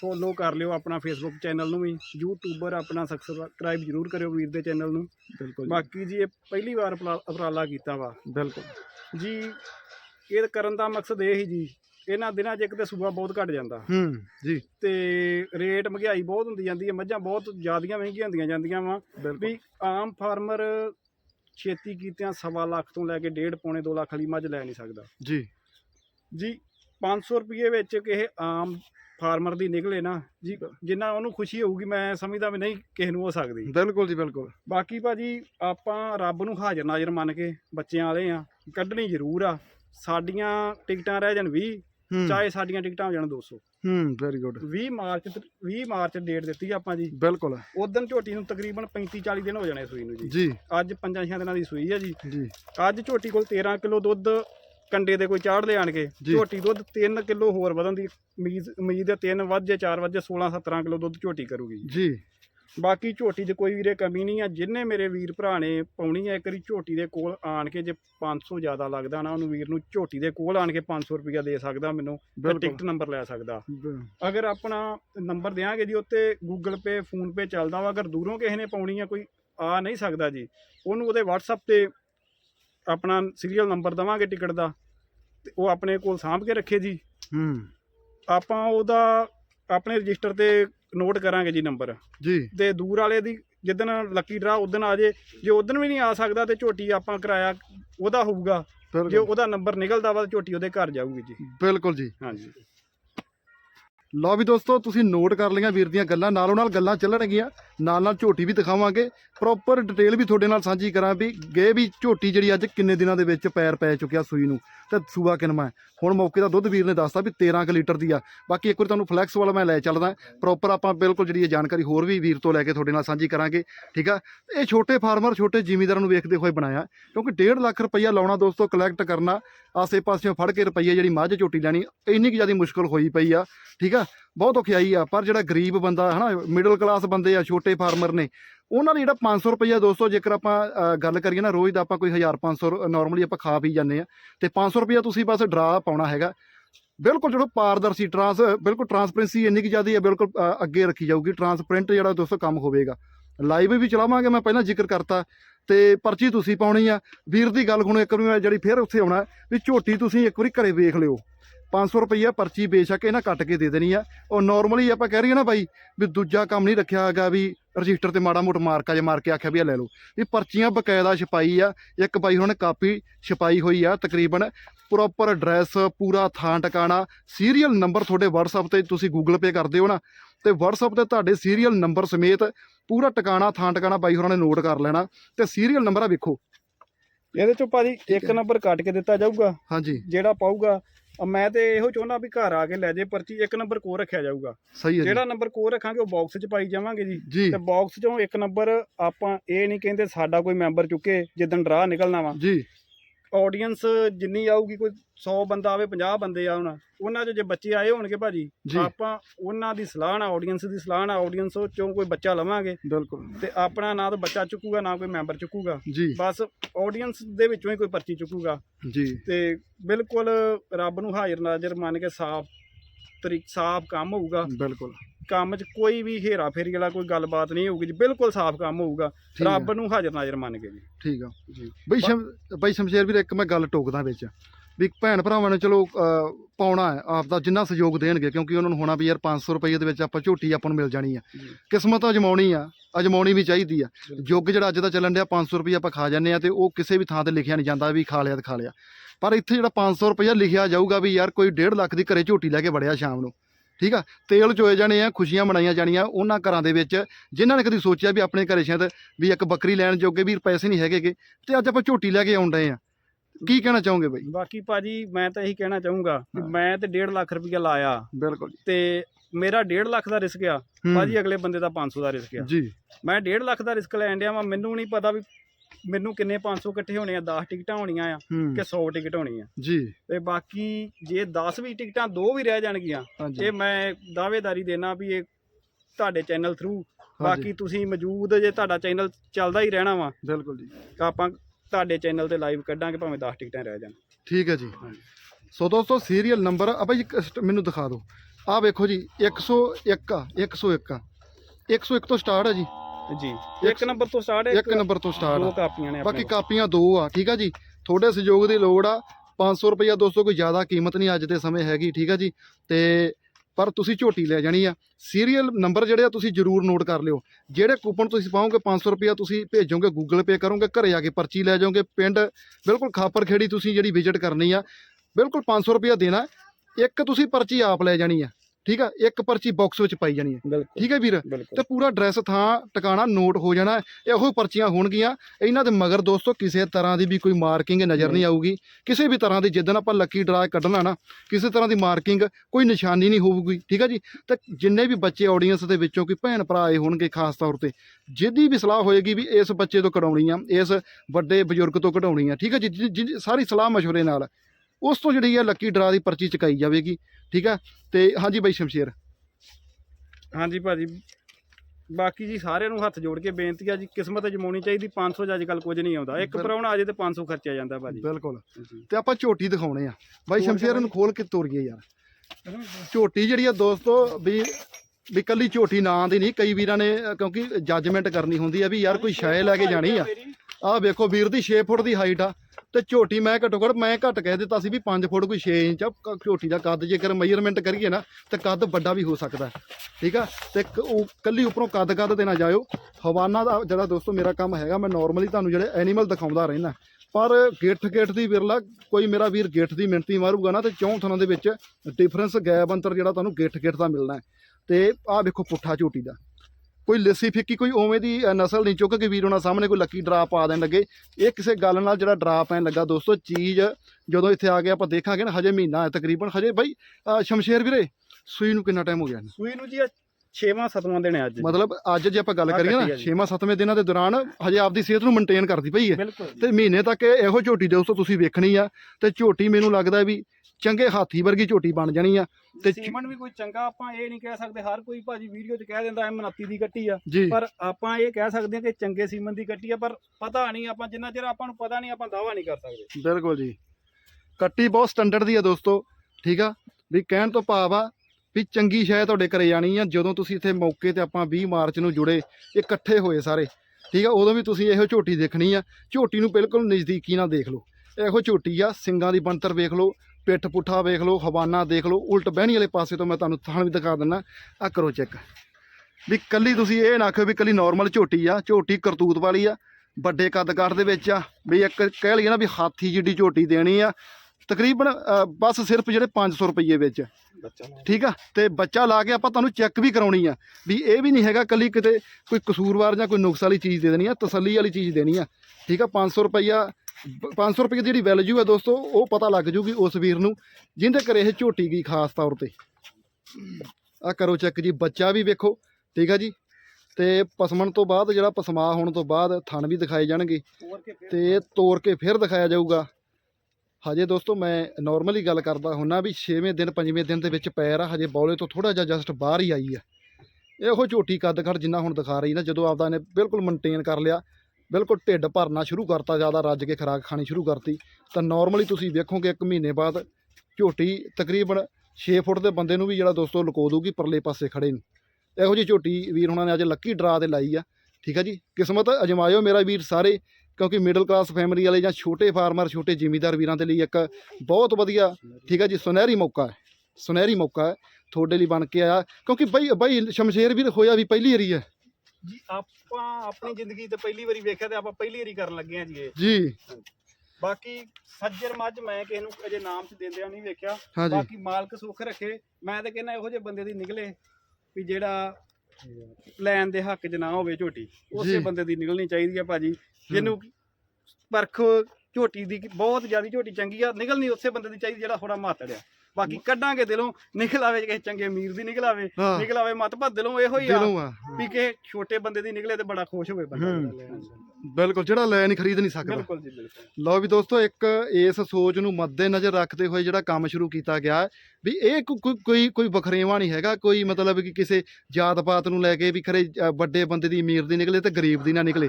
ਫੋਲੋ ਕਰ ਲਿਓ ਆਪਣਾ ਫੇਸਬੁੱਕ ਚੈਨਲ ਨੂੰ ਵੀ ਯੂਟਿਊਬਰ ਆਪਣਾ ਸਬਸਕ੍ਰਾਈਬ ਜਰੂਰ ਕਰਿਓ ਵੀਰ ਦੇ ਚੈਨਲ ਨੂੰ। ਬਿਲਕੁਲ ਬਾਕੀ ਜੀ ਇਹ ਪਹਿਲੀ ਵਾਰ ਉਪਰਾ- ਉਪਰਾਲਾ ਕੀਤਾ ਵਾ। ਬਿਲਕੁਲ। ਜੀ ਇਹ ਕਰਨ ਦਾ ਮਕਸਦ ਇਹ ਹੀ ਜੀ ਇਹਨਾਂ ਦਿਨਾਂ 'ਚ ਇੱਕ ਤੇ ਸੂਆ ਬਹੁਤ ਘਟ ਜਾਂਦਾ। ਹੂੰ ਜੀ। ਤੇ ਰੇਟ ਮਹਿੰਗਾਈ ਬਹੁਤ ਹੁੰਦੀ ਜਾਂਦੀ ਹੈ ਮੱਝਾਂ ਬਹੁਤ ਜ਼ਿਆਦੀਆਂ ਮਹਿੰਗੀਆਂ ਹੁੰਦੀਆਂ ਜਾਂਦੀਆਂ ਵਾ। ਬਿਲਕੁਲ। ਵੀ ਆਮ ਫਾਰਮਰ ਛੇਤੀ ਕੀਤਿਆਂ ਸਵਾ ਲੱਖ ਤੋਂ ਲੈ ਕੇ ਡੇਢ ਪੌਣੇ 2 ਲੱਖ ਵਾਲੀ ਮੱਝ ਲੈ ਨਹੀਂ ਸਕਦਾ। ਜੀ। ਜੀ 500 ਰੁਪਏ ਵਿੱਚ ਕਿਸੇ ਆਮ ਫਾਰਮਰ ਦੀ ਨਿਕਲੇ ਨਾ ਜੀ ਜਿੰਨਾ ਉਹਨੂੰ ਖੁਸ਼ੀ ਹੋਊਗੀ ਮੈਂ ਸਮਝਦਾ ਵੀ ਨਹੀਂ ਕਿਸੇ ਨੂੰ ਹੋ ਸਕਦੀ। ਬਿਲਕੁਲ ਜੀ ਬਿਲਕੁਲ। ਬਾਕੀ ਭਾਜੀ ਆਪਾਂ ਰੱਬ ਨੂੰ ਹਾਜ਼ਰ ਨਾਜ਼ਰ ਮੰਨ ਕੇ ਬੱਚਿਆਂ ਵਾਲੇ ਆ ਕੱਢਣੀ ਜ਼ਰੂਰ ਆ। ਸਾਡੀਆਂ ਟਿਕਟਾਂ ਰਹਿ ਜਾਣ 20 ਹੂੰ। ਚਾਹੇ ਸਾਡੀਆਂ ਟਿਕਟਾਂ ਹੋ ਜਾਣ 200 ਹੂੰ ਵੈਰੀ ਗੁੱਡ 20 ਮਾਰਚ ਤੇ- 20 ਮਾਰਚ ਡੇਟ ਦਿੱਤੀ ਆਪਾਂ ਜੀ। ਬਿਲਕੁਲ। ਉਦੋਂ ਝੋਟੀ ਨੂੰ ਤਕਰੀਬਨ 35 40 ਦਿਨ ਹੋ ਜਾਣੇ ਸੂਈ ਨੂੰ ਜੀ। ਜੀ। ਅੱਜ ਪੰਜਾਂ ਛੇ ਦਿਨਾਂ ਦੀ ਸੂਈ ਆ ਜੀ। ਜੀ। ਅੱਜ ਝੋਟੀ ਕੋਲ 13 ਕਿਲੋ ਦੁੱਧ ਕੰਡੇ ਦੇ ਕੋਈ ਚਾੜ ਲਿਆਣ ਕੇ। ਝੋਟੀ ਦੁੱਧ 3 ਕਿਲੋ ਹੋਰ ਵਧਣ ਦੀ ਉਮੀਦ ਉਮੀਦ ਹੈ 3 ਵੱਧ ਜੇ 4 ਵੱਧ ਜੇ 16 17 ਕਿਲੋ ਦੁੱਧ ਝੋਟੀ ਕਰੂਗੀ ਜੀ। ਬਾਕੀ ਝੋਟੀ 'ਚ ਕੋਈ ਵੀਰੇ ਕਮੀ ਨਹੀਂ ਆ ਜਿੰਨੇ ਮੇਰੇ ਵੀਰ ਭਰਾ ਨੇ ਪਾਉਣੀ ਹੈ ਇੱਕ ਵਾਰੀ ਝੋਟੀ ਦੇ ਕੋਲ ਆਣ ਕੇ ਜੇ 500 ਜ਼ਿਆਦਾ ਲੱਗਦਾ ਨਾ ਉਹਨੂੰ ਵੀਰ ਨੂੰ ਝੋਟੀ ਦੇ ਕੋਲ ਆਣ ਕੇ 500 ਰੁਪਇਆ ਦੇ ਸਕਦਾ ਮੈਨੂੰ ਤੇ ਟਿਕਟ ਨੰਬਰ ਲੈ ਸਕਦਾ ਅਗਰ ਆਪਣਾ ਨੰਬਰ ਦਿਆਂਗੇ ਜੀ ਉੱਤੇ ਗੂਗਲ ਪੇ ਫੋਨ ਪੇ ਚੱਲਦਾ ਵਾ ਅਗਰ ਦੂਰੋਂ ਕਿਸੇ ਨੇ ਪਾਉਣੀ ਆ ਕੋਈ ਆ ਨਹੀਂ ਸਕਦਾ ਜੀ ਉਹਨੂੰ ਉਹਦੇ WhatsApp ਤੇ ਆਪਣਾ ਸੀਰੀਅਲ ਨੰਬਰ ਦਵਾਂਗੇ ਟਿਕਟ ਦਾ ਤੇ ਉਹ ਆਪਣੇ ਕੋਲ ਸਾਂਭ ਕੇ ਰੱਖੇ ਜੀ। ਹੂੰ। ਆਪਾਂ ਉਹਦਾ ਆਪਣੇ ਰਜਿਸਟਰ ਤੇ ਨੋਟ ਕਰਾਂਗੇ ਜੀ ਨੰਬਰ ਜੀ। ਤੇ ਦੂਰ ਵਾਲੇ ਦੀ ਜਿੱਦਣ ਲੱਕੀ ਡਰਾ ਉਦਣ ਆ ਜੇ ਜੇ ਉਦਣ ਵੀ ਨਹੀਂ ਆ ਸਕਦਾ ਤੇ ਝੋਟੀ ਆਪਾਂ ਕਿਰਾਇਆ ਉਹਦਾ ਹੋਊਗਾ। ਜੇ ਉਹਦਾ ਨੰਬਰ ਨਿਕਲਦਾ ਵਾ ਤਾਂ ਝੋਟੀ ਉਹਦੇ ਘਰ ਜਾਊਗੀ ਜੀ। ਬਿਲਕੁਲ ਜੀ। ਹਾਂਜੀ। ਲਓ ਵੀ ਦੋਸਤੋ ਤੁਸੀਂ ਨੋਟ ਕਰ ਲਈਆਂ ਵੀਰ ਦੀਆਂ ਗੱਲਾਂ ਨਾਲੋਂ ਨਾਲ ਗੱਲਾਂ ਚੱਲਣਗੀਆਂ। ਨਾਲ ਨਾਲ ਝੋਟੀ ਵੀ ਦਿਖਾਵਾਂਗੇ। ਪ੍ਰੋਪਰ ਡਿਟੇਲ ਵੀ ਤੁਹਾਡੇ ਨਾਲ ਸਾਂਝੀ ਕਰਾਂ ਵੀ ਗਏ ਵੀ ਝੋਟੀ ਜਿਹੜੀ ਅੱਜ ਕਿੰਨੇ ਦਿਨਾਂ ਦੇ ਵਿੱਚ ਪੈਰ ਪੈ ਚੁੱਕਿਆ ਸੂਈ ਨੂੰ। ਤੇ ਸੂਆ ਕਿਨਮਾ ਹੈ? ਹੁਣ ਮੌਕੇ ਦਾ ਦੁੱਧ ਵੀਰ ਨੇ ਦੱਸਤਾ ਵੀ 13 ਕੁ ਲੀਟਰ ਦੀ ਆ। ਬਾਕੀ ਇੱਕ ਵਾਰ ਤੁਹਾਨੂੰ ਫਲੈਕਸ ਵਾਲਾ ਮੈਂ ਲੈ ਚੱਲਦਾ। ਪ੍ਰੋਪਰ ਆਪਾਂ ਬਿਲਕੁਲ ਜਿਹੜੀ ਇਹ ਜਾਣਕਾਰੀ ਹੋਰ ਵੀ ਵੀਰ ਤੋਂ ਲੈ ਕੇ ਤੁਹਾਡੇ ਨਾਲ ਸਾਂਝੀ ਕਰਾਂਗੇ। ਠੀਕ ਆ? ਇਹ ਛੋਟੇ ਫਾਰਮਰ ਛੋਟੇ ਜ਼ਿਮੀਂਦਾਰਾਂ ਨੂੰ ਵੇਖਦੇ ਹੋਏ ਬਣਾਇਆ। ਕਿਉਂਕਿ 1.5 ਲੱਖ ਰੁਪਈਆ ਲਾਉਣਾ ਦੋਸਤੋ ਕਲੈਕਟ ਕਰਨਾ ਆਸੇ ਪਾਸਿਓਂ ਫੜ ਕੇ ਰੁਪਈਆ ਜਿਹੜੀ ਮੱਝ ਝੋਟੀ ਲੈਣੀ, ਇੰਨੀ ਕੁ ਜ਼ਿਆਦਾ ਮੁਸ਼ਕਲ ਹੋਈ ਪਈ ਆ। ਠੀਕ ਆ? ਬਹੁਤ ਔਖਿਆਈ ਆ, ਪਰ ਜਿਹੜਾ ਗਰੀਬ ਬੰਦਾ ਹਨਾ ਮਿਡਲ ਕਲਾਸ ਬੰਦੇ ਆ, ਛੋਟੇ ਫਾਰਮਰ ਨੇ, ਉਹਨਾਂ ਲਈ ਜਿਹੜਾ 500 ਰੁਪਈਆ ਦੋਸਤੋ, ਜੇਕਰ ਆਪਾਂ ਗੱਲ ਕਰੀਏ ਨਾ, ਰੋਜ਼ ਦਾ ਆਪਾਂ ਕੋਈ 1000 500 ਨਾਰਮਲੀ ਆਪਾਂ ਖਾ ਪੀ ਜਾਂਦੇ ਆ, ਤੇ 500 ਰੁਪਈਆ ਤੁਸੀਂ ਬਸ ਡਰਾ ਪਾਉਣਾ ਹੈਗਾ। ਬਿਲਕੁਲ ਜਿਹੜਾ ਪਾਰਦਰਸ਼ੀ ਟਰਾਂਸ ਬਿਲਕੁਲ ਟਰਾਂਸਪਰੈਂਸੀ ਇੰਨੀ ਕੁ ਜ਼ਿਆਦਾ ਹੈ ਬਿਲਕੁਲ ਅੱਗੇ ਰੱਖੀ ਜਾਊਗੀ ਟਰਾਂਸਪਰੈਂਟ ਜਿਹੜਾ ਦੋਸਤੋ ਕੰਮ ਹੋਵੇਗਾ। ਲਾਈਵ ਵੀ ਚਲਾਵਾਂਗੇ ਮੈਂ ਪਹਿਲਾਂ ਜ਼ਿਕਰ ਕਰਤਾ, ਤੇ ਪਰਚੀ ਤੁਸੀਂ ਪਾਉਣੀ ਆ। ਵੀਰ ਦੀ ਗੱਲ ਹੁਣ ਇੱਕ ਵਾਰੀ ਜਿਹੜੀ ਫਿਰ ਉੱਥੇ ਆਉਣਾ, ਵੀ ਝੋਟੀ ਤੁਸੀਂ ਇੱਕ ਵਾਰੀ ਘਰੇ ਵੇਖ ਲਿਓ। 500 ਰੁਪਈਆ ਪਰਚੀ ਬੇਸ਼ੱਕ ਇਹਨਾਂ ਕੱਟ ਕੇ ਦੇ ਦੇਣੀ ਆ। ਉਹ ਨਾਰਮਲੀ ਆਪਾਂ ਕਹਿ ਰਹੀਏ ਨਾ ਬਾਈ ਵੀ ਦੂਜਾ ਕੰਮ ਨਹੀਂ ਰੱਖਿਆ ਹੈਗਾ ਵੀ ਰਜਿਸਟਰ ਤੇ ਮਾੜਾ ਮੋਟ ਮਾਰਕਾ ਜਿਹਾ ਮਾਰ ਕੇ ਆਖਿਆ ਵੀ ਇਹ ਲੈ ਲਓ। ਵੀ ਪਰਚੀਆਂ ਬਕਾਇਦਾ ਛਪਾਈ ਆ ਇੱਕ ਬਾਈ ਹੁਣ ਕਾਪੀ ਛਪਾਈ ਹੋਈ ਆ ਤਕਰੀਬਨ ਪ੍ਰੋਪਰ ਐਡਰੈਸ ਪੂਰਾ ਥਾਂ ਟਿਕਾਣਾ ਸੀਰੀਅਲ ਨੰਬਰ ਤੁਹਾਡੇ WhatsApp ਤੇ ਤੁਸੀਂ Google Pay ਕਰਦੇ ਹੋ ਨਾ ਤੇ WhatsApp ਤੇ ਤੁਹਾਡੇ ਸੀਰੀਅਲ ਨੰਬਰ ਸਮੇਤ ਪੂਰਾ ਟਿਕਾਣਾ ਥਾਂ ਟਿਕਾਣਾ ਬਾਈ ਹੋਰਾਂ ਨੇ ਨੋਟ ਕਰ ਲੈਣਾ ਤੇ ਸੀਰੀਅਲ ਨੰਬਰ ਆ ਵੇਖੋ। ਇਹਦੇ ਚੋਂ ਭਾਜੀ ਇੱਕ। ਨੰਬਰ ਕੱਟ ਕੇ ਦਿੱਤਾ ਜਾਊਗਾ। ਹਾਂਜੀ। ਜਿਹੜਾ ਪਾਊਗਾ ਅਹ ਮੈਂ ਤੇ ਇਹੋ ਚਾਹੁੰਦਾ ਵੀ ਘਰ ਆ ਕੇ ਲੈ ਜੇ ਪਰਚੀ ਇੱਕ ਨੰਬਰ ਕੋਲ ਰੱਖਿਆ ਜਾਊਗਾ। ਸਹੀ ਹੈ ਜਿਹੜਾ ਨੰਬਰ ਕੋਲ ਰੱਖਾਂਗੇ ਉਹ ਬਾਕਸ 'ਚ ਪਾਈ ਜਾਵਾਂਗੇ ਜੀ। ਜੀ। ਤੇ ਬਾਕਸ 'ਚੋਂ ਇੱਕ ਨੰਬਰ ਆਪਾਂ ਇਹ ਨਹੀਂ ਕਹਿੰਦੇ ਸਾਡਾ ਕੋਈ ਮੈਂਬਰ ਚੁੱਕੇ ਜਿੱਦਣ ਡਰਾ ਨਿਕਲਣਾ ਵਾ। ਜੀ। ਆਡੀਅנס ਜਿੰਨੀ ਆਊਗੀ ਕੋਈ 100 ਬੰਦਾ ਆਵੇ 50 ਬੰਦੇ ਆਉਣ ਉਹਨਾਂ 'ਚ ਜੇ ਬੱਚੇ ਆਏ ਹੋਣਗੇ ਭਾਜੀ ਆਪਾਂ ਉਹਨਾਂ ਦੀ ਸਲਾਹ ਨਾਲ ਆਡੀਅנס ਦੀ ਸਲਾਹ ਨਾਲ ਆਡੀਅנס ਚੋਂ ਕੋਈ ਬੱਚਾ ਲਵਾਂਗੇ। ਬਿਲਕੁਲ। ਤੇ ਆਪਣਾ ਨਾ ਤਾਂ ਬੱਚਾ ਚੁੱਕੂਗਾ ਨਾ ਕੋਈ ਮੈਂਬਰ ਚੁੱਕੂਗਾ। ਜੀ। ਬਸ ਆਡੀਅנס ਦੇ ਵਿੱਚੋਂ ਹੀ ਕੋਈ ਪਰਚੀ ਚੁੱਕੂਗਾ। ਜੀ। ਤੇ ਬਿਲਕੁਲ ਰੱਬ ਨੂੰ ਹਾਜ਼ਰ ਨਾਜ਼ਰ ਮੰਨ ਕੇ ਸਾਫ਼ ਤਰੀਕ ਸਾਫ਼ ਕੰਮ ਹੋਊਗਾ। ਬਿਲਕੁਲ। ਕੰਮ 'ਚ ਕੋਈ ਵੀ ਹੇਰਾ ਫੇਰੀ ਵਾਲਾ ਕੋਈ ਗੱਲਬਾਤ ਨਹੀਂ ਹੋਊਗੀ ਜੀ ਬਿਲਕੁਲ ਸਾਫ਼ ਕੰਮ ਹੋਊਗਾ। ਠੀਕ ਆ। ਰੱਬ ਨੂੰ ਹਾਜ਼ਰ ਨਾਜ਼ਰ ਮੰਨ ਕੇ ਜੀ। ਠੀਕ ਆ। ਜੀ। ਬਈ ਸ਼ਮ ਬਈ ਸ਼ਮਸ਼ੇਰ ਵੀਰ ਇੱਕ ਮੈਂ ਗੱਲ ਟੋਕਦਾ ਵਿੱਚ। ਵੀ ਭੈਣ ਭਰਾਵਾਂ ਨੇ ਚਲੋ ਅਹ, ਪਾਉਣਾ ਹੈ ਆਪ ਦਾ ਜਿੰਨਾ ਸਹਿਯੋਗ ਦੇਣਗੇ ਕਿਉਂਕਿ ਉਹਨਾਂ ਨੂੰ ਹੋਣਾ ਵੀ ਯਾਰ 500 ਰੁਪਏ ਦੇ ਵਿੱਚ ਆਪਾਂ ਝੋਟੀ ਆਪਾਂ ਨੂੰ ਮਿਲ ਜਾਣੀ ਆ। ਜੀ। ਕਿਸਮਤ ਅਜਮਾਉਣੀ ਆ ਅਜਮਾਉਣੀ ਵੀ ਚਾਹੀਦੀ ਆ। ਯੁੱਗ ਜਿਹੜਾ ਅੱਜ ਦਾ ਚੱਲਣ ਡਿਆ 500 ਰੁਪਏ ਆਪਾਂ ਖਾ ਜਾਂਦੇ ਆ ਤੇ ਉਹ ਕਿਸੇ ਵੀ ਥਾਂ ਤੇ ਲਿਖਿਆ ਨਹੀਂ ਜਾਂਦਾ ਵੀ ਖਾ ਲਿਆ ਤੇ ਖਾ ਲਿਆ। ਪਰ ਇੱਥੇ ਜਿਹੜਾ 500 ਰੁਪਏ ਲਿਖਿਆ ਜਾਊਗਾ ਵੀ ਯਾਰ ਕੋਈ 1.5 ਲੱਖ ਦੀ ਘਰੇ ਝੋਟੀ ਲੈ ਕੇ ਵੜਿਆ ਸ਼ਾਮ ਨੂੰ। ਠੀਕ ਆ? ਤੇਲ ਚੋਏ ਜਾਣੇ ਆ ਖੁਸ਼ੀਆਂ ਮਨਾਈਆਂ ਜਾਣੀਆਂ ਉਹਨਾਂ ਘਰਾਂ ਦੇ ਵਿੱਚ। ਜਿਨ੍ਹਾਂ ਨੇ ਕਦੀ ਸੋਚਿਆ ਵੀ ਆਪਣੇ ਘਰੇ ਸ਼ਾਇਦ ਵੀ ਇੱਕ ਬੱਕਰੀ ਲੈਣ ਜੋਗੇ ਵੀ ਪੈਸੇ ਨਹੀਂ ਹੈਗੇਗੇ ਤੇ ਅੱਜ ਆਪਾਂ ਝੋਟੀ ਲੈ ਕੇ ਆਉਣ ਡਏ ਆ। ਕੀ ਕਹਿਣਾ ਚਾਹੋਗੇ ਬਾਈ? ਬਾਕੀ ਭਾਜੀ ਮੈਂ ਤਾਂ ਇਹੀ ਕਹਿਣਾ ਚਾਹੂੰਗਾ। ਮੈਂ ਤੇ 1.5 ਲੱਖ ਰੁਪਇਆ ਲਾਇਆ। ਬਿਲਕੁਲ ਤੇ ਮੇਰਾ 1.5 ਲੱਖ ਦਾ ਰਿਸਕ ਆ। ਭਾਜੀ ਅਗਲੇ ਬੰਦੇ ਦਾ 500 ਦਾ ਰਿਸਕ ਆ। ਜੀ। ਮੈਂ 1.5 ਲੱਖ ਦਾ ਰਿਸਕ ਲੈਣ ਡਿਆ ਵਾਂ। ਮੈਨੂੰ ਨਹੀਂ ਪਤਾ ਵੀ ਮੈਨੂੰ ਕਿੰਨੇ 500 ਇਕੱਠੇ ਹੋਣੇ ਆ 10 ਟਿਕਟਾਂ ਹੋਣੀਆਂ ਆ ਹੂੰ। ਕਿ 100 ਟਿਕਟ ਹੋਣੀ ਆ ਜੀ। ਤੇ ਬਾਕੀ ਜੇ 10 ਵੀ ਟਿਕਟਾਂ ਦੋ ਵੀ ਰਹਿ ਜਾਣਗੀਆਂ ਹਾਂਜੀ। ਇਹ ਮੈਂ ਦਾਅਵੇਦਾਰੀ ਦੇਣਾ ਵੀ ਇਹ ਤੁਹਾਡੇ ਚੈਨਲ ਥਰੂ ਬਾਕੀ ਤੁਸੀਂ ਮੌਜੂਦ ਜੇ ਤੁਹਾਡਾ ਚੈਨਲ ਚੱਲਦਾ ਹੀ ਰਹਿਣਾ ਵਾ ਬਿਲਕੁਲ ਜੀ। ਤਾਂ ਆਪਾਂ ਤੁਹਾਡੇ ਚੈਨਲ ਤੇ ਲਾਈਵ ਕੱਢਾਂਗੇ ਭਾਵੇਂ 10 ਟਿਕਟਾਂ ਰਹਿ ਜਾਣ। ਠੀਕ ਹੈ ਜੀ। ਹਾਂਜੀ। ਸੋ ਦੋਸਤੋ ਸੀਰੀਅਲ ਨੰਬਰ ਆ ਬਾਈ ਇੱਕ ਸਟ- ਮੈਨੂੰ ਦਿਖਾ ਦਿਓ। ਆਹ ਵੇਖੋ ਜੀ 101 ਆ 101 ਆ। 101 ਤੋਂ ਸਟਾਰਟ ਹੈ ਜੀ। ਜੀ। ਇੱਕ ਨੰਬਰ ਤੋਂ ਸਟਾਰਟ ਹੈ ਇੱਕ ਨੰਬਰ ਤੋਂ ਸਟਾਰਟ ਦੋ ਆ ਕਾਪੀਆਂ ਨੇ ਬਾਕੀ ਕਾਪੀਆਂ ਦੋ ਆ ਠੀਕ ਆ ਜੀ? ਤੁਹਾਡੇ ਸਹਿਯੋਗ ਦੀ ਲੋੜ ਆ। 500 ਰੁਪਈਆ ਦੋਸਤੋ ਕੋਈ ਜ਼ਿਆਦਾ ਕੀਮਤ ਨਹੀਂ ਅੱਜ ਦੇ ਸਮੇਂ ਹੈਗੀ ਠੀਕ ਆ ਜੀ? ਤੇ ਪਰ ਤੁਸੀਂ ਝੋਟੀ ਲੈ ਜਾਣੀ ਆ। ਸੀਰੀਅਲ ਨੰਬਰ ਜਿਹੜੇ ਆ ਤੁਸੀਂ ਜ਼ਰੂਰ ਨੋਟ ਕਰ ਲਿਓ। ਜਿਹੜੇ ਕੂਪਨ ਤੁਸੀਂ ਪਾਓਗੇ 500 ਰੁਪਈਆ ਤੁਸੀਂ ਭੇਜੋਗੇ ਗੂਗਲ ਪੇ ਕਰੋਗੇ ਘਰੇ ਆ ਕੇ ਪਰਚੀ ਲੈ ਜਾਓਗੇ। ਪਿੰਡ ਬਿਲਕੁਲ ਖਾਪਰ ਖੇੜੀ ਤੁਸੀਂ ਜਿਹੜੀ ਵਿਜ਼ਿਟ ਕਰਨੀ ਆ ਬਿਲਕੁਲ 500 ਰੁਪਈਆ ਦੇਣਾ। ਇੱਕ ਤੁਸੀਂ ਪਰਚੀ ਆਪ ਲੈ ਜਾਣੀ ਆ। ਠੀਕ ਆ? ਇੱਕ ਪਰਚੀ ਬਾਕਸ ਵਿੱਚ ਪਾਈ ਜਾਣੀ ਹੈ ਠੀਕ ਹੈ ਵੀਰ? ਤੇ ਪੂਰਾ ਐਡਰੈਸ ਥਾਂ ਟਿਕਾਣਾ ਨੋਟ ਹੋ ਜਾਣਾ। ਇਹੋ ਪਰਚੀਆਂ ਹੋਣਗੀਆਂ। ਇਹਨਾਂ ਦੇ ਮਗਰ ਦੋਸਤੋ ਕਿਸੇ ਤਰ੍ਹਾਂ ਦੀ ਵੀ ਕੋਈ ਮਾਰਕਿੰਗ ਨਜ਼ਰ ਨਹੀਂ ਆਊਗੀ। ਕਿਸੇ ਵੀ ਤਰ੍ਹਾਂ ਦੀ ਜਿੱਦਣ ਆਪਾਂ ਲੱਕੀ ਡਰਾ ਕੱਢਣਾ ਨਾ ਕਿਸੇ ਤਰ੍ਹਾਂ ਦੀ ਮਾਰਕਿੰਗ ਕੋਈ ਨਿਸ਼ਾਨੀ ਨਹੀਂ ਹੋਊਗੀ। ਠੀਕ ਹੈ ਜੀ? ਤੇ ਜਿੰਨੇ ਵੀ ਬੱਚੇ ਆਡੀਅנס ਦੇ ਵਿੱਚੋਂ ਕੋਈ ਭੈਣ ਭਰਾ ਆਏ ਹੋਣਗੇ ਖਾਸ ਤੌਰ ਤੇ ਜਿਹਦੀ ਵੀ ਸਲਾਹ ਹੋਏਗੀ ਵੀ ਇਸ ਬੱਚੇ ਤੋਂ ਕਢਾਉਣੀ ਆ ਇਸ ਵੱਡੇ ਬਜ਼ੁਰਗ ਤੋਂ ਕਢਾਉਣੀ ਆ ਠੀਕ ਹੈ ਜੀ? ਸਾਰੀ ਸਲਾਹ مشورے ਨਾਲ। ਉਸ ਤੋਂ ਜਿਹੜੀ ਹੈ ਲੱਕੀ ਡਰਾ ਦੀ ਪਰਚੀ ਚੁਕਾਈ ਜਾਵੇਗੀ ਠੀਕ ਆ? ਤੇ ਹਾਂਜੀ ਬਾਈ ਸ਼ਮਸ਼ੇਰ। ਹਾਂਜੀ ਭਾਜੀ। ਬਾਕੀ ਜੀ ਸਾਰਿਆਂ ਨੂੰ ਹੱਥ ਜੋੜ ਕੇ ਬੇਨਤੀ ਆ ਜੀ ਕਿਸਮਤ ਅਜਮਾਉਣੀ ਚਾਹੀਦੀ 500 ਚ ਅੱਜ ਕੱਲ ਕੁਝ ਨਹੀਂ ਆਉਂਦਾ। ਇੱਕ ਬਿਲ- ਪ੍ਰਾਹੁਣਾ ਆ ਜੇ ਤੇ 500 ਖਰਚਿਆ ਜਾਂਦਾ ਭਾਜੀ। ਬਿਲਕੁਲ। ਤੇ ਆਪਾਂ ਝੋਟੀ ਦਿਖਾਉਣੇ ਆ। ਬਾਈ ਸ਼ਮਸ਼ੇਰ ਨੂੰ ਖੋਲ ਕੇ ਤੋਰੀਏ ਯਾਰ। ਝੋਟੀ ਜਿਹੜੀ ਆ ਦੋਸਤੋ ਵੀ ਵੀ ਕੱਲੀ ਝੋਟੀ ਨਾਂ ਦੀ ਨਹੀਂ ਕਈ ਵੀਰਾਂ ਨੇ ਕਿਉਂਕਿ ਜੱਜਮੈਂਟ ਕਰਨੀ ਹੁੰਦੀ ਆ ਵੀ ਯਾਰ ਕੋਈ ਸ਼ੈ ਲੈ ਕੇ ਜਾਣੀ ਆ। ਆਹ ਵੇਖੋ ਵੀਰ ਦੀ 6 ਫੁੱਟ ਦੀ ਹਾਈਟ ਆ। ਤੇ ਝੋਟੀ ਮੈਂ ਘੱਟੋ ਘੱਟ ਮੈਂ ਘੱਟ ਕਹਿ ਦਿੱਤਾ ਸੀ ਵੀ 5 ਫੁੱਟ ਕੋਈ 6 ਇੰਚ ਆ। ਕ- ਝੋਟੀ ਦਾ ਕੱਦ ਜੇਕਰ ਮੈਜ਼ਰਮੈਂਟ ਕਰੀਏ ਨਾ, ਤੇ ਕੱਦ ਵੱਡਾ ਵੀ ਹੋ ਸਕਦਾ ਹੈ। ਠੀਕ ਆ? ਤੇ ਕ- ਉਹ ਕੱਲੀ ਉੱਪਰੋਂ ਕੱਦ ਕੱਦ ਤੇ ਨਾ ਜਾਇਓ। ਹਵਾਨਾ ਦਾ ਜਿਹੜਾ ਦੋਸਤੋ ਮੇਰਾ ਕੰਮ ਹੈਗਾ, ਮੈਂ ਨਾਰਮਲੀ ਤੁਹਾਨੂੰ ਜਿਹੜੇ ਐਨੀਮਲ ਦਿਖਾਉਂਦਾ ਰਹਿਣਾ ਪਰ ਗਿੱਠ ਗਿੱਠ ਦੀ ਵਿਰਲਾ, ਕੋਈ ਮੇਰਾ ਵੀਰ ਗਿੱਠ ਦੀ ਮਿੰਤੀ ਮਾਰੂਗਾ ਨਾ, ਤੇ ਚੌਂ ਥਣਾਂ ਦੇ ਵਿੱਚ ਡਿਫਰੈਂਸ ਗੈਪ ਅੰਤਰ ਜਿਹੜਾ ਤੁਹਾਨੂੰ ਗਿੱਠ ਗਿੱਠ ਦਾ ਮਿਲਣਾ ਹੈ। ਤੇ ਆਹ ਵੇਖੋ ਪੁੱਠਾ ਝੋਟੀ ਦਾ। ਕੋਈ ਲੱਸੀ ਫਿੱਕੀ ਕੋਈ ਉਵੇਂ ਦੀ ਨਸਲ ਨਹੀਂ ਚੁੱਕ ਕੇ ਵੀਰ ਉਹਨਾਂ ਸਾਹਮਣੇ ਕੋਈ ਲੱਕੀ ਡਰਾ ਪਾ ਦੇਣ ਲੱਗੇ। ਇਹ ਕਿਸੇ ਗੱਲ ਨਾਲ ਜਿਹੜਾ ਡਰਾ ਪੈਣ ਲੱਗਾ ਦੋਸਤੋ ਚੀਜ਼ ਜਦੋਂ ਇੱਥੇ ਆ ਕੇ ਆਪਾਂ ਦੇਖਾਂਗੇ ਨਾ ਹਜੇ ਮਹੀਨਾ ਹੈ ਤਕਰੀਬਨ ਹਜੇ ਬਾਈ ਸ਼ਮਸ਼ੇਰ ਵੀਰੇ ਸੂਈ ਨੂੰ ਕਿੰਨਾ ਟਾਈਮ ਹੋ ਗਿਆ? ਸੂਈ ਨੂੰ ਜੀ 6ਵਾਂ 7ਵਾਂ ਦਿਨ ਹੈ ਅੱਜ। ਮਤਲਬ ਅੱਜ ਜੇ ਆਪਾਂ ਗੱਲ ਕਰੀਏ ਨਾ ਆ ਜੀ। 6ਵਾਂ 7ਵੇਂ ਦਿਨਾਂ ਦੇ ਦੌਰਾਨ ਹਜੇ ਆਪਦੀ ਸਿਹਤ ਨੂੰ ਮੇਨਟੇਨ ਕਰਦੀ ਪਈ ਹੈ। ਤੇ ਮਹੀਨੇ ਤੱਕ ਇਹ- ਇਹੋ ਝੋਟੀ ਦੋਸਤੋ ਤੁਸੀਂ ਵੇਖਣੀ ਆ ਤੇ ਝੋਟੀ ਮੈਨੂੰ ਲੱਗਦਾ ਵੀ ਚੰਗੇ ਹਾਥੀ ਵਰਗੀ ਝੋਟੀ ਬਣ ਜਾਣੀ ਆ ਤੇ ਸੀਮਨ ਵੀ ਕੋਈ ਚੰਗਾ ਆਪਾਂ ਇਹ ਨਹੀਂ ਕਹਿ ਸਕਦੇ ਹਰ ਕੋਈ ਭਾਜੀ ਵੀਡੀਓ 'ਚ ਕਹਿ ਦਿੰਦਾ ਐਮ 29 ਦੀ ਕੱਟੀ ਆ। ਪਰ ਆਪਾਂ ਇਹ ਕਹਿ ਸਕਦੇ ਹਾਂ ਕਿ ਚੰਗੇ ਸੀਮਨ ਦੀ ਕੱਟੀ ਆ ਪਰ ਪਤਾ ਨਹੀਂ ਆਪਾਂ ਜਿੰਨਾ ਚਿਰ ਆਪਾਂ ਨੂੰ ਪਤਾ ਨਹੀਂ ਆਪਾਂ ਦਾਵਾ ਨਹੀਂ ਕਰ ਸਕਦੇ। ਬਿਲਕੁਲ ਜੀ। ਕੱਟੀ ਬਹੁਤ ਸਟੈਂਡਰਡ ਦੀ ਆ ਦੋਸਤੋ ਠੀਕ ਆ? ਵੀ ਕਹਿਣ ਤੋਂ ਭਾਵ ਆ ਵੀ ਚੰਗੀ ਸ਼ੈ ਤੁਹਾਡੇ ਘਰੇ ਜਾਣੀ ਆ ਜਦੋਂ ਤੁਸੀਂ ਇੱਥੇ ਮੌਕੇ ਤੇ ਆਪਾਂ 20 ਮਾਰਚ ਨੂੰ ਜੁੜੇ ਇਕੱਠੇ ਹੋਏ ਸਾਰੇ ਠੀਕ ਆ? ਉਦੋਂ ਵੀ ਤੁਸੀਂ ਇਹੋ ਝੋਟੀ ਦੇਖਣੀ ਆ। ਝੋਟੀ ਨੂੰ ਬਿਲਕੁਲ ਨਜ਼ਦੀਕੀ ਨਾਲ ਦੇਖ ਲਓ। ਇਹੋ ਝੋਟੀ ਆ ਸਿੰਗਾਂ ਦੀ ਬੰਤਰ ਵੇਖ ਲਓ ਪਿੱਠ ਪੁੱਠਾ ਵੇਖ ਲਓ ਹਵਾਨਾ ਦੇਖ ਲਓ ਉਲਟ ਬਹਿਣੀ ਵਾਲੇ ਪਾਸੇ ਤੋਂ ਮੈਂ ਤੁਹਾਨੂੰ ਥਾਣ ਵੀ ਦਿਖਾ ਦਿੰਦਾ ਆ ਕਰੋ ਚੈੱਕ। ਵੀ ਕੱਲੀ ਤੁਸੀਂ ਇਹ ਨਾ ਆਖਿਓ ਵੀ ਕੱਲੀ ਨਾਰਮਲ ਝੋਟੀ ਆ ਝੋਟੀ ਕਰਤੂਤ ਵਾਲੀ ਆ ਵੱਡੇ ਕੱਦ ਕਾਠ ਦੇ ਵਿੱਚ ਆ। ਵੀ ਇੱਕ ਕਹਿ ਲਈਏ ਨਾ ਵੀ ਹਾਥੀ ਜਿੱਡੀ ਝੋਟੀ ਦੇਣੀ ਆ ਤਕਰੀਬਨ ਬਸ ਸਿਰਫ ਜਿਹੜੇ 500 ਰੁਪਏ ਵਿੱਚ। ਠੀਕ ਆ? ਤੇ ਬੱਚਾ ਲਾ ਕੇ ਆਪਾਂ ਤੁਹਾਨੂੰ ਚੈੱਕ ਵੀ ਕਰਾਉਣੀ ਆ ਵੀ ਇਹ ਵੀ ਨਹੀਂ ਹੈਗਾ ਕੱਲੀ ਕਿਤੇ ਕੋਈ ਕਸੂਰਵਾਰ ਜਾਂ ਕੋਈ ਨੁਕਸ ਵਾਲੀ ਚੀਜ਼ ਦੇ ਦੇਣੀ ਆ ਤਸੱਲੀ ਵਾਲੀ ਚੀਜ਼ ਦੇਣੀ ਆ। ਠੀਕ ਆ? 500 ਰੁਪਈਆ 500 ਰੁਪਏ ਦੀ ਜਿਹੜੀ ਵੈਲਿਊ ਆ ਦੋਸਤੋ ਉਹ ਪਤਾ ਲੱਗ ਜੂਗੀ ਉਸ ਵੀਰ ਨੂੰ ਜਿੰਦੇ ਘਰੇ ਇਹ ਝੋਟੀ ਗਈ ਖਾਸ ਤੌਰ ਤੇ। ਆ ਕਰੋ ਚੈੱਕ ਜੀ ਬੱਚਾ ਵੀ ਵੇਖੋ ਠੀਕ ਆ ਜੀ? ਤੇ ਪਸਮਣ ਤੋਂ ਬਾਅਦ ਜਿਹੜਾ ਪਸਮਾ ਹੋਣ ਤੋਂ ਬਾਅਦ ਥਣ ਵੀ ਦਿਖਾਏ ਜਾਣਗੇ। ਤੇ ਤੋੜ ਕੇ ਫਿਰ ਦਿਖਾਇਆ ਜਾਊਗਾ। ਹਜੇ ਦੋਸਤੋ ਮੈਂ ਨਾਰਮਲੀ ਗੱਲ ਕਰਦਾ ਹੁੰਨਾ ਵੀ 6ਵੇਂ ਦਿਨ 5ਵੇਂ ਦਿਨ ਦੇ ਵਿੱਚ ਪੈਰ ਆ ਹਜੇ ਬੌਲੇ ਤੋਂ ਥੋੜਾ ਜਿਹਾ ਜਸਟ ਬਾਹਰ ਹੀ ਆਈ ਆ। ਇਹੋ ਝੋਟੀ ਕੱਦ ਖੜ ਜਿੰਨਾ ਹੁਣ ਦਿਖਾ ਰਹੀ ਨਾ ਜਦੋਂ ਆਪਦਾ ਇਹਨੇ ਬਿਲਕੁਲ ਮੇਨਟੇਨ ਕਰ ਲਿਆ ਬਿਲਕੁਲ ਢਿੱਡ ਭਰਨਾ ਸ਼ੁਰੂ ਕਰਤਾ, ਜ਼ਿਆਦਾ ਰੱਜ ਕੇ ਖਰਾਕ ਖਾਣੀ ਸ਼ੁਰੂ ਕਰਤੀ। ਤਾਂ ਨਾਰਮਲੀ ਤੁਸੀਂ ਵੇਖੋਗੇ ਇੱਕ ਮਹੀਨੇ ਬਾਅਦ ਝੋਟੀ ਤਕਰੀਬਨ 6 ਫੁੱਟ ਦੇ ਬੰਦੇ ਨੂੰ ਵੀ ਜਿਹੜਾ ਦੋਸਤੋ ਲੁਕੋ ਦੂਗੀ ਪਰਲੇ ਪਾਸੇ ਖੜੇ ਨੂੰ। ਇਹੋ ਜਿਹੀ ਝੋਟੀ ਵੀਰ ਉਹਨਾਂ ਨੇ ਅੱਜ ਲੱਕੀ ਡਰਾ ਤੇ ਲਾਈ ਆ। ਠੀਕ ਆ ਜੀ? ਕਿਸਮਤ ਅਜਮਾਇਓ ਮੇਰਾ ਵੀਰ ਸਾਰੇ, ਕਿਉਂਕਿ ਮਿਡਲ ਕਲਾਸ ਫੈਮਿਲੀ ਵਾਲੇ ਜਾਂ ਛੋਟੇ ਫਾਰਮਰ ਛੋਟੇ ਜ਼ਿਮੀਦਾਰ ਵੀਰਾਂ ਦੇ ਲਈ ਇੱਕ ਬਹੁਤ ਵਧੀਆ, ਠੀਕ ਹੈ ਜੀ, ਸੁਨਹਿਰੀ ਮੌਕਾ ਹੈ। ਸੁਨਹਿਰੀ ਮੌਕਾ ਹੈ, ਤੁਹਾਡੇ ਲਈ ਬਣ ਕੇ ਆਇਆ। ਕਿਉਂਕਿ ਬਈ ਬਈ ਸ਼ਮਸ਼ੇਰ ਵੀਰ ਹੋਇਆ ਵੀ ਪਹਿਲੀ ਵਾਰੀ ਹੈ। ਜੀ ਆਪਾਂ ਆਪਣੀ ਜ਼ਿੰਦਗੀ ਤੇ ਪਹਿਲੀ ਵਾਰੀ ਵੇਖਿਆ ਤੇ ਆਪਾਂ ਪਹਿਲੀ ਵਾਰੀ ਕਰਨ ਲੱਗੇ ਆ ਜੀ ਇਹ। ਜੀ। ਬਾਕੀ ਸੱਜਰ ਮੱਝ ਮੈਂ ਕਿਸੇ ਨੂੰ ਅਜੇ ਨਾਮ ਚ ਦਿੰਦਿਆਂ ਨਹੀਂ ਵੇਖਿਆ। ਹਾਂਜੀ। ਬਾਕੀ ਮਾਲਕ ਸੁੱਖ ਰੱਖੇ। ਮੈਂ ਤਾਂ ਕਹਿੰਦਾ ਇਹੋ ਜਿਹੇ ਬੰਦੇ ਦੀ ਨਿਕਲੇ ਵੀ ਜਿਹੜਾ ਲੈਣ ਦੇ ਹੱਕ 'ਚ ਨਾ ਹੋਵੇ ਝੋਟੀ ਉਸੇ ਜੀ। ਬੰਦੇ ਦੀ ਨਿਕਲਣੀ ਚਾਹੀਦੀ ਆ ਭਾਜੀ। ਜਿਹਨੂੰ ਪਰਖ ਝੋਟੀ ਦੀ ਬਹੁਤ ਜ਼ਿਆਦਾ ਝੋਟੀ ਚੰਗੀ ਆ ਨਿਕਲਣੀ ਉਸੇ ਬੰਦੇ ਦੀ ਚਾਹੀਦੀ ਜਿਹੜਾ ਥੋੜਾ ਮਾਤੜ ਆ। ਬਾਕੀ ਕੱਢਾਂਗੇ ਦਿਲੋਂ ਨਿਕਲ ਆਵੇ ਕਿਸੇ ਚੰਗੇ ਅਮੀਰ ਦੀ ਨਿਕਲ ਆਵੇ ਹਾਂ। ਨਿਕਲ ਆਵੇ ਮਤ ਪਰ ਦਿਲੋਂ ਇਹੋ ਹੀ ਆ ਦਿਲੋਂ ਆ ਵੀ ਕਿ ਛੋਟੇ ਬੰਦੇ ਦੀ ਨਿਕਲੇ ਤੇ ਬੜਾ ਖੁਸ਼ ਹੋਵੇ ਬੰਦਾ। ਹੂੰ। ਜਿਹੜਾ ਲੈਣ 'ਚ। ਬਿਲਕੁਲ ਜਿਹੜਾ ਲੈ ਨਹੀਂ ਖਰੀਦ ਨਹੀਂ ਸਕਦਾ। ਬਿਲਕੁਲ ਜੀ ਬਿਲਕੁਲ। ਲਓ ਵੀ ਦੋਸਤੋ ਇੱਕ ਇਸ ਸੋਚ ਨੂੰ ਮੱਦੇਨਜ਼ਰ ਰੱਖਦੇ ਹੋਏ ਜਿਹੜਾ ਕੰਮ ਸ਼ੁਰੂ ਕੀਤਾ ਗਿਆ ਹੈ ਵੀ ਇਹ ਕੋ- ਕੋਈ ਕੋਈ ਕੋਈ ਵਖਰੇਵਾ ਨਹੀਂ ਹੈਗਾ ਕੋਈ ਮਤਲਬ ਕਿ ਕਿਸੇ ਜਾਤ ਪਾਤ ਨੂੰ ਲੈ ਕੇ ਵੀ ਖਰੇ ਅ, ਵੱਡੇ ਬੰਦੇ ਦੀ ਅਮੀਰ ਦੀ ਨਿਕਲੇ ਤੇ ਗਰੀਬ ਦੀ ਨਾ ਨਿਕਲੇ।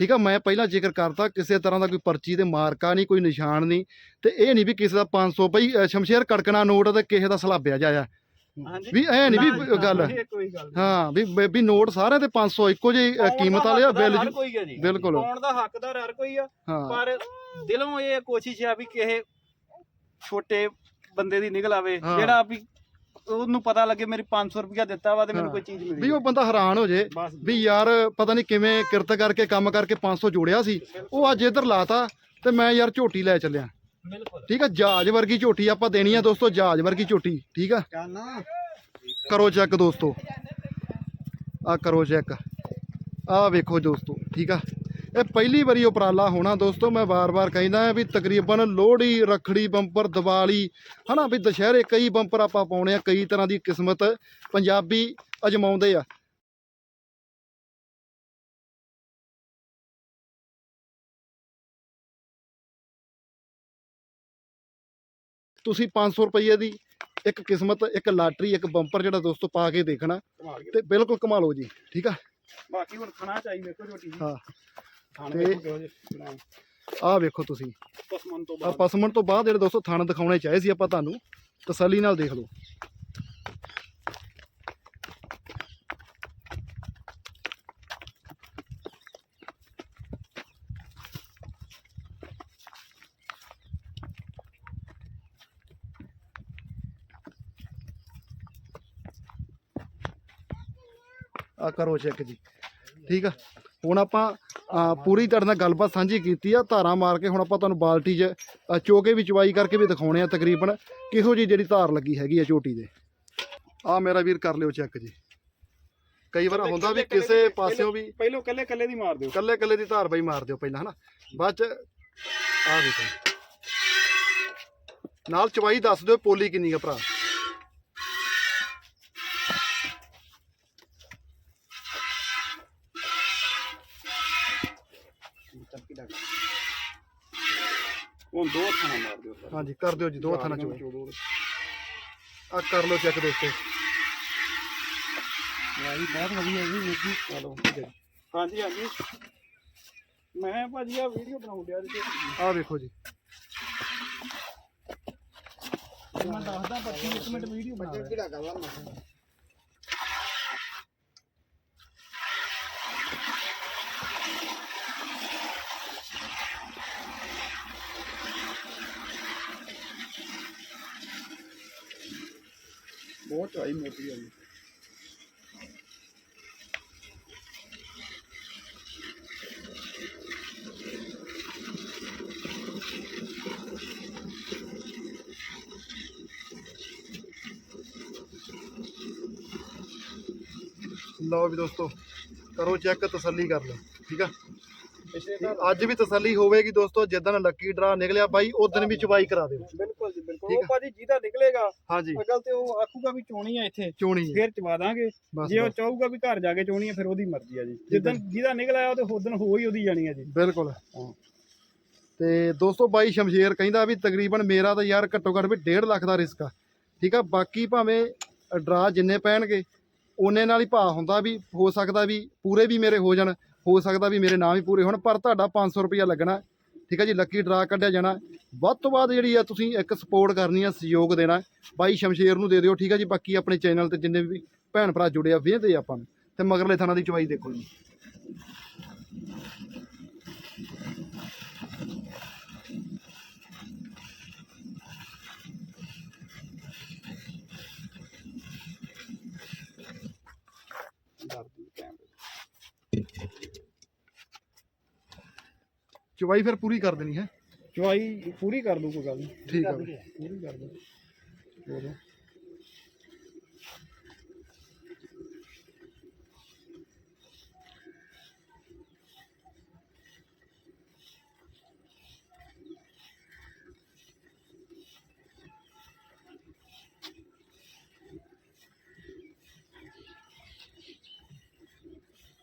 ਠੀਕ ਆ ਮੈਂ ਪਹਿਲਾਂ ਜ਼ਿਕਰ ਕਰਤਾ ਕਿਸੇ ਤਰ੍ਹਾਂ ਦਾ ਕੋਈ ਪਰਚੀ ਤੇ ਮਾਰਕਾ ਨਹੀਂ ਕੋਈ ਨਿਸ਼ਾਨ ਨਹੀਂ ਤੇ ਇਹ ਨਹੀਂ ਵੀ ਕਿਸੇ ਦਾ 500 ਬਈ ਸ਼ਮਸ਼ੇਰ ਕੜਕਣਾ ਨੋਟ ਤੇ ਕਿਸੇ ਦਾ ਸਲਾਬਿਆ ਜਾਇਆ। ਵੀ ਐ ਨਹੀਂ ਵੀ ਗੱਲ। ਹਾਂ ਵੀ ਵੀ- ਨੋਟ ਸਾਰਿਆਂ ਦੇ 500 ਇੱਕੋ ਜਿਹੀ ਕੀਮਤ ਵਾਲੇ ਆ ਬਿੱਲ ਬਿਲਕੁਲ। ਪਾਉਣ ਦਾ ਹੱਕਦਾਰ ਹਰ ਕੋਈ ਆ। ਪਰ ਦਿਲੋਂ ਇਹ ਕੋਸ਼ਿਸ਼ ਆ ਵੀ ਕਿਸੇ ਛੋਟੇ ਬੰਦੇ ਦੀ ਨਿਕਲ ਆਵੇ। ਜਿਹੜਾ ਵੀ ਉਹਨੂੰ ਪਤਾ ਲੱਗੇ ਮੇਰੀ 500 ਰੁਪਇਆ ਦਿੱਤਾ ਵਾ ਤੇ ਮੈਨੂੰ। ਕੋਈ ਚੀਜ਼ ਮਿਲੀ ਵੀ ਉਹ ਬੰਦਾ ਹੈਰਾਨ ਹੋ ਜੇ ਬਸ ਵੀ ਯਾਰ ਪਤਾ ਨਹੀਂ ਕਿਵੇਂ ਕਿਰਤ ਕਰਕੇ ਕੰਮ ਕਰਕੇ 500 ਜੋੜਿਆ ਸੀ। ਉਹ ਅੱਜ ਇੱਧਰ ਲਾਤਾ ਤੇ ਮੈਂ ਯਾਰ ਝੋਟੀ ਲੈ ਚੱਲਿਆ। ਬਿਲਕੁਲ। ਠੀਕ ਆ ਜਹਾਜ਼ ਵਰਗੀ ਝੋਟੀ ਆਪਾਂ ਦੇਣੀ ਆ ਦੋਸਤੋ ਜਹਾਜ਼ ਵਰਗੀ ਝੋਟੀ ਠੀਕ ਆ? ਕਰੋ ਚੈੱਕ ਦੋਸਤੋ। ਆ ਕਰੋ ਚੈੱਕ। ਆ ਵੇਖੋ ਦੋਸਤੋ ਠੀਕ ਆ? ਇਹ ਪਹਿਲੀ ਵਾਰੀ ਉਪਰਾਲਾ ਹੋਣਾ ਦੋਸਤੋ ਮੈਂ ਵਾਰ-ਵਾਰ ਕਹਿੰਦਾ ਆ ਵੀ ਤਕਰੀਬਨ ਲੋਹੜੀ ਰੱਖੜੀ ਬੰਪਰ ਦੀਵਾਲੀ ਹਨਾ ਵੀ ਦੁਸ਼ਹਿਰੇ ਕਈ ਬੰਪਰ ਆਪਾਂ ਪਾਉਣੇ ਆ ਕਈ ਤਰ੍ਹਾਂ ਦੀ ਕਿਸਮਤ ਪੰਜਾਬੀ ਅਜਮਾਉਂਦੇ ਆ। ਤੁਸੀਂ 500 ਰੁਪਏ ਦੀ ਇੱਕ ਕਿਸਮਤ ਇੱਕ ਲਾਟਰੀ ਇੱਕ ਬੰਪਰ ਜਿਹੜਾ ਦੋਸਤੋ ਪਾ ਕੇ ਦੇਖਣਾ ਕਮਾਲ ਤੇ ਬਿਲਕੁਲ ਕਮਾ ਲਓ ਜੀ ਠੀਕ ਆ? ਬਾਕੀ ਹੁਣ ਖਾਣਾ ਚਾਹੀਦਾ ਵੇਖੋ ਝੋਟੀ ਹਾਂ। ਖਾਣ ਤੇ- ਵੇਖੋ ਕਿਹੋ ਜਿਹੇ ਬਣਾਏ ਆਹ ਵੇਖੋ ਤੁਸੀਂ। ਪਸਮਨ ਤੋਂ ਆ ਬਾਅਦ। ਪਸਮਣ ਤੋਂ ਬਾਅਦ ਜਿਹੜੇ ਦੋਸਤੋ ਥਣ ਦਿਖਾਉਣੇ ਚਾਹੇ ਸੀ ਆਪਾਂ ਤੁਹਾਨੂੰ ਤਸੱਲੀ ਨਾਲ ਦੇਖ ਲਓ। ਆ ਕਰੋ ਚੈੱਕ ਜੀ। ਠੀਕ ਆ? ਹੁਣ ਆਪਾਂ ਪੂਰੀ ਤੁਹਾਡੇ ਨਾਲ ਗੱਲਬਾਤ ਸਾਂਝੀ ਕੀਤੀ ਆ ਧਾਰਾਂ ਮਾਰ ਕੇ ਹੁਣ ਆਪਾਂ ਤੁਹਾਨੂੰ ਬਾਲਟੀ 'ਚ ਚੋਕੇ ਵੀ ਚਵਾਈ ਕਰਕੇ ਵੀ ਦਿਖਾਉਣੇ ਆ ਤਕਰੀਬਨ ਕਿਹੋ ਜੀ ਜਿਹੜੀ ਧਾਰ ਲੱਗੀ ਹੈਗੀ ਆ ਝੋਟੀ ਦੇ। ਆ ਮੇਰਾ ਵੀਰ ਕਰ ਲਿਓ ਚੈੱਕ ਜੀ। ਕਈ ਵਾਰ ਹੁੰਦਾ ਵੀ ਕਿਸੇ ਪਾਸਿਓਂ ਵੀ ਪਹਿਲੋਂ ਕੱਲੇ ਕੱਲੇ ਦੀ ਮਾਰ ਦਿਓ। ਕੱਲੇ ਕੱਲੇ ਦੀ ਧਾਰ ਬਈ ਮਾਰ ਦਿਓ ਪਹਿਲਾਂ ਹਨਾ? ਬਾਅਦ ਚ ਆ ਦੇਖੋ। ਨਾਲ ਚਵਾਈ ਦੱਸ ਦਿਓ ਪੋਲੀ ਕਿੰਨੀ ਆ ਭਰਾ। ਹੁਣ ਦੋ ਹੱਥਾਂ ਨਾਲ ਮਾਰ ਦਿਓ ਸਰ। ਹਾਂਜੀ ਕਰ ਦਿਓ ਜੀ ਦੋ ਨਾਲ ਚਵਾਈ ਆ ਕਰ ਲਓ ਚੈੱਕ ਦੋਸਤੋ ਵਾਹੀ ਬਹੁਤ ਵਧੀਆ ਜੀ ਵੀਰ ਜੀ ਚਲੋ। ਹਾਂਜੀ ਹਾਂਜੀ। ਮੈਂ ਭਾਜੀ ਆ ਵੀਡੀਓ ਬਣਾਉਣ ਡਿਆ ਜੀ ਆ ਵੇਖੋ ਜੀ। ਮੈਂ ਦੱਸਦਾ 25 ਮਿੰਟ ਵੀਡੀਓ ਬਣਾ ਰਿਹਾ। ਬਹੁਤ ਚਾਈ ਮੋਟੀ ਆ ਜੀ। ਲਓ ਵੀ ਦੋਸਤੋ ਕਰੋ ਚੈੱਕ ਤਸੱਲੀ ਕਰ ਲਓ ਠੀਕ ਆ? ਤੇ ਅੱਜ ਵੀ ਤਸੱਲੀ ਹੋਵੇਗੀ ਦੋਸਤੋ ਜਿੱਦਣ ਲੱਕੀ ਡਰਾ ਨਿਕਲਿਆ ਬਾਈ ਉਸ ਦਿਨ ਵੀ ਚਵਾਈ ਕਰਾ ਦਿਓ। ਬਿਲਕੁਲ ਜੀ ਬਿਲਕੁਲ। ਉਹ। ਭਾਜੀ ਜਿਹਦਾ ਨਿਕਲੇਗਾ ਹਾਂਜੀ। ਅਗਲ ਤੇ ਉਹ ਆਖੂਗਾ ਵੀ ਚੋਣੀ ਆ ਇੱਥੇ ਚੋਣੀ ਫੇਰ ਚਵਾ ਦਾਂਗੇ। ਜੇ ਉਹ ਚਾਹੂਗਾ ਵੀ ਘਰ ਜਾ ਕੇ ਚੋਣੀ ਆ ਫਿਰ ਉਹਦੀ ਮਰਜ਼ੀ ਆ ਜੀ। ਜਿੱਦਣ ਜਿਹਦਾ ਨਿਕਲ ਆਇਆ ਉਹ ਤੇ ਉਦੋਂ ਹੋ ਹੀ ਉਹਦੀ ਜਾਣੀ ਆ ਜੀ। ਬਿਲਕੁਲ। ਤੇ ਦੋਸਤੋ ਬਾਈ ਸ਼ਮਸ਼ੇਰ ਕਹਿੰਦਾ ਵੀ ਤਕਰੀਬਨ ਮੇਰਾ ਤਾਂ ਯਾਰ ਘੱਟੋ ਘੱਟ ਵੀ 1.5 ਲੱਖ ਦਾ ਰਿਸਕ ਆ। ਠੀਕ ਆ ਬਾਕੀ ਭਾਵੇਂ ਡਰਾ ਜਿੰਨੇ ਪੈਣਗੇ ਉਹਨੇ ਨਾਲ ਹੀ ਭਾਅ ਹੁੰਦਾ ਵੀ ਹੋ ਸਕਦਾ ਵੀ ਪੂਰੇ ਵੀ ਮੇਰੇ ਹੋ ਜਾਣ। ਹੋ ਸਕਦਾ ਵੀ ਮੇਰੇ ਨਾਮ ਹੀ ਪੂਰੇ ਹੋਣ, ਪਰ ਤੁਹਾਡਾ 500 ਰੁਪਇਆ ਲੱਗਣਾ ਠੀਕ ਹੈ ਜੀ ਲੱਕੀ ਡਰਾ ਕੱਢਿਆ ਜਾਣਾ ਵੱਧ ਤੋਂ ਵੱਧ ਜਿਹੜੀ ਆ ਤੁਸੀਂ ਇੱਕ ਸਪੋਰਟ ਕਰਨੀ ਆ, ਸਹਿਯੋਗ ਦੇਣਾ ਬਾਈ ਸ਼ਮਸ਼ੇਰ ਨੂੰ ਦੇ ਦਿਓ, ਠੀਕ ਆ ਜੀ, ਬਾਕੀ ਆਪਣੇ ਚੈਨਲ ਤੇ ਜਿੰਨੇ ਵੀ ਭੈਣ ਭਰਾ ਜੁੜੇ ਆ, ਵੇਖਦੇ ਆਪਾਂ ਨੂੰ। ਤੇ ਮਗਰਲੇ ਥਾਣਾ ਦੀ ਚਵਾਈ ਦੇਖੋ ਜੀ। ਚਵਾਈ ਫਿਰ ਪੂਰੀ ਕਰ ਦੇਣੀ ਹੈ। ਚਵਾਈ ਪੂਰੀ ਕਰ ਦੂ ਕੋਈ ਗੱਲ ਨਹੀਂ ਠੀਕ ਆ। ਬਈ। ਪੂਰੀ ਕਰ ਦੂ ਚਲੋ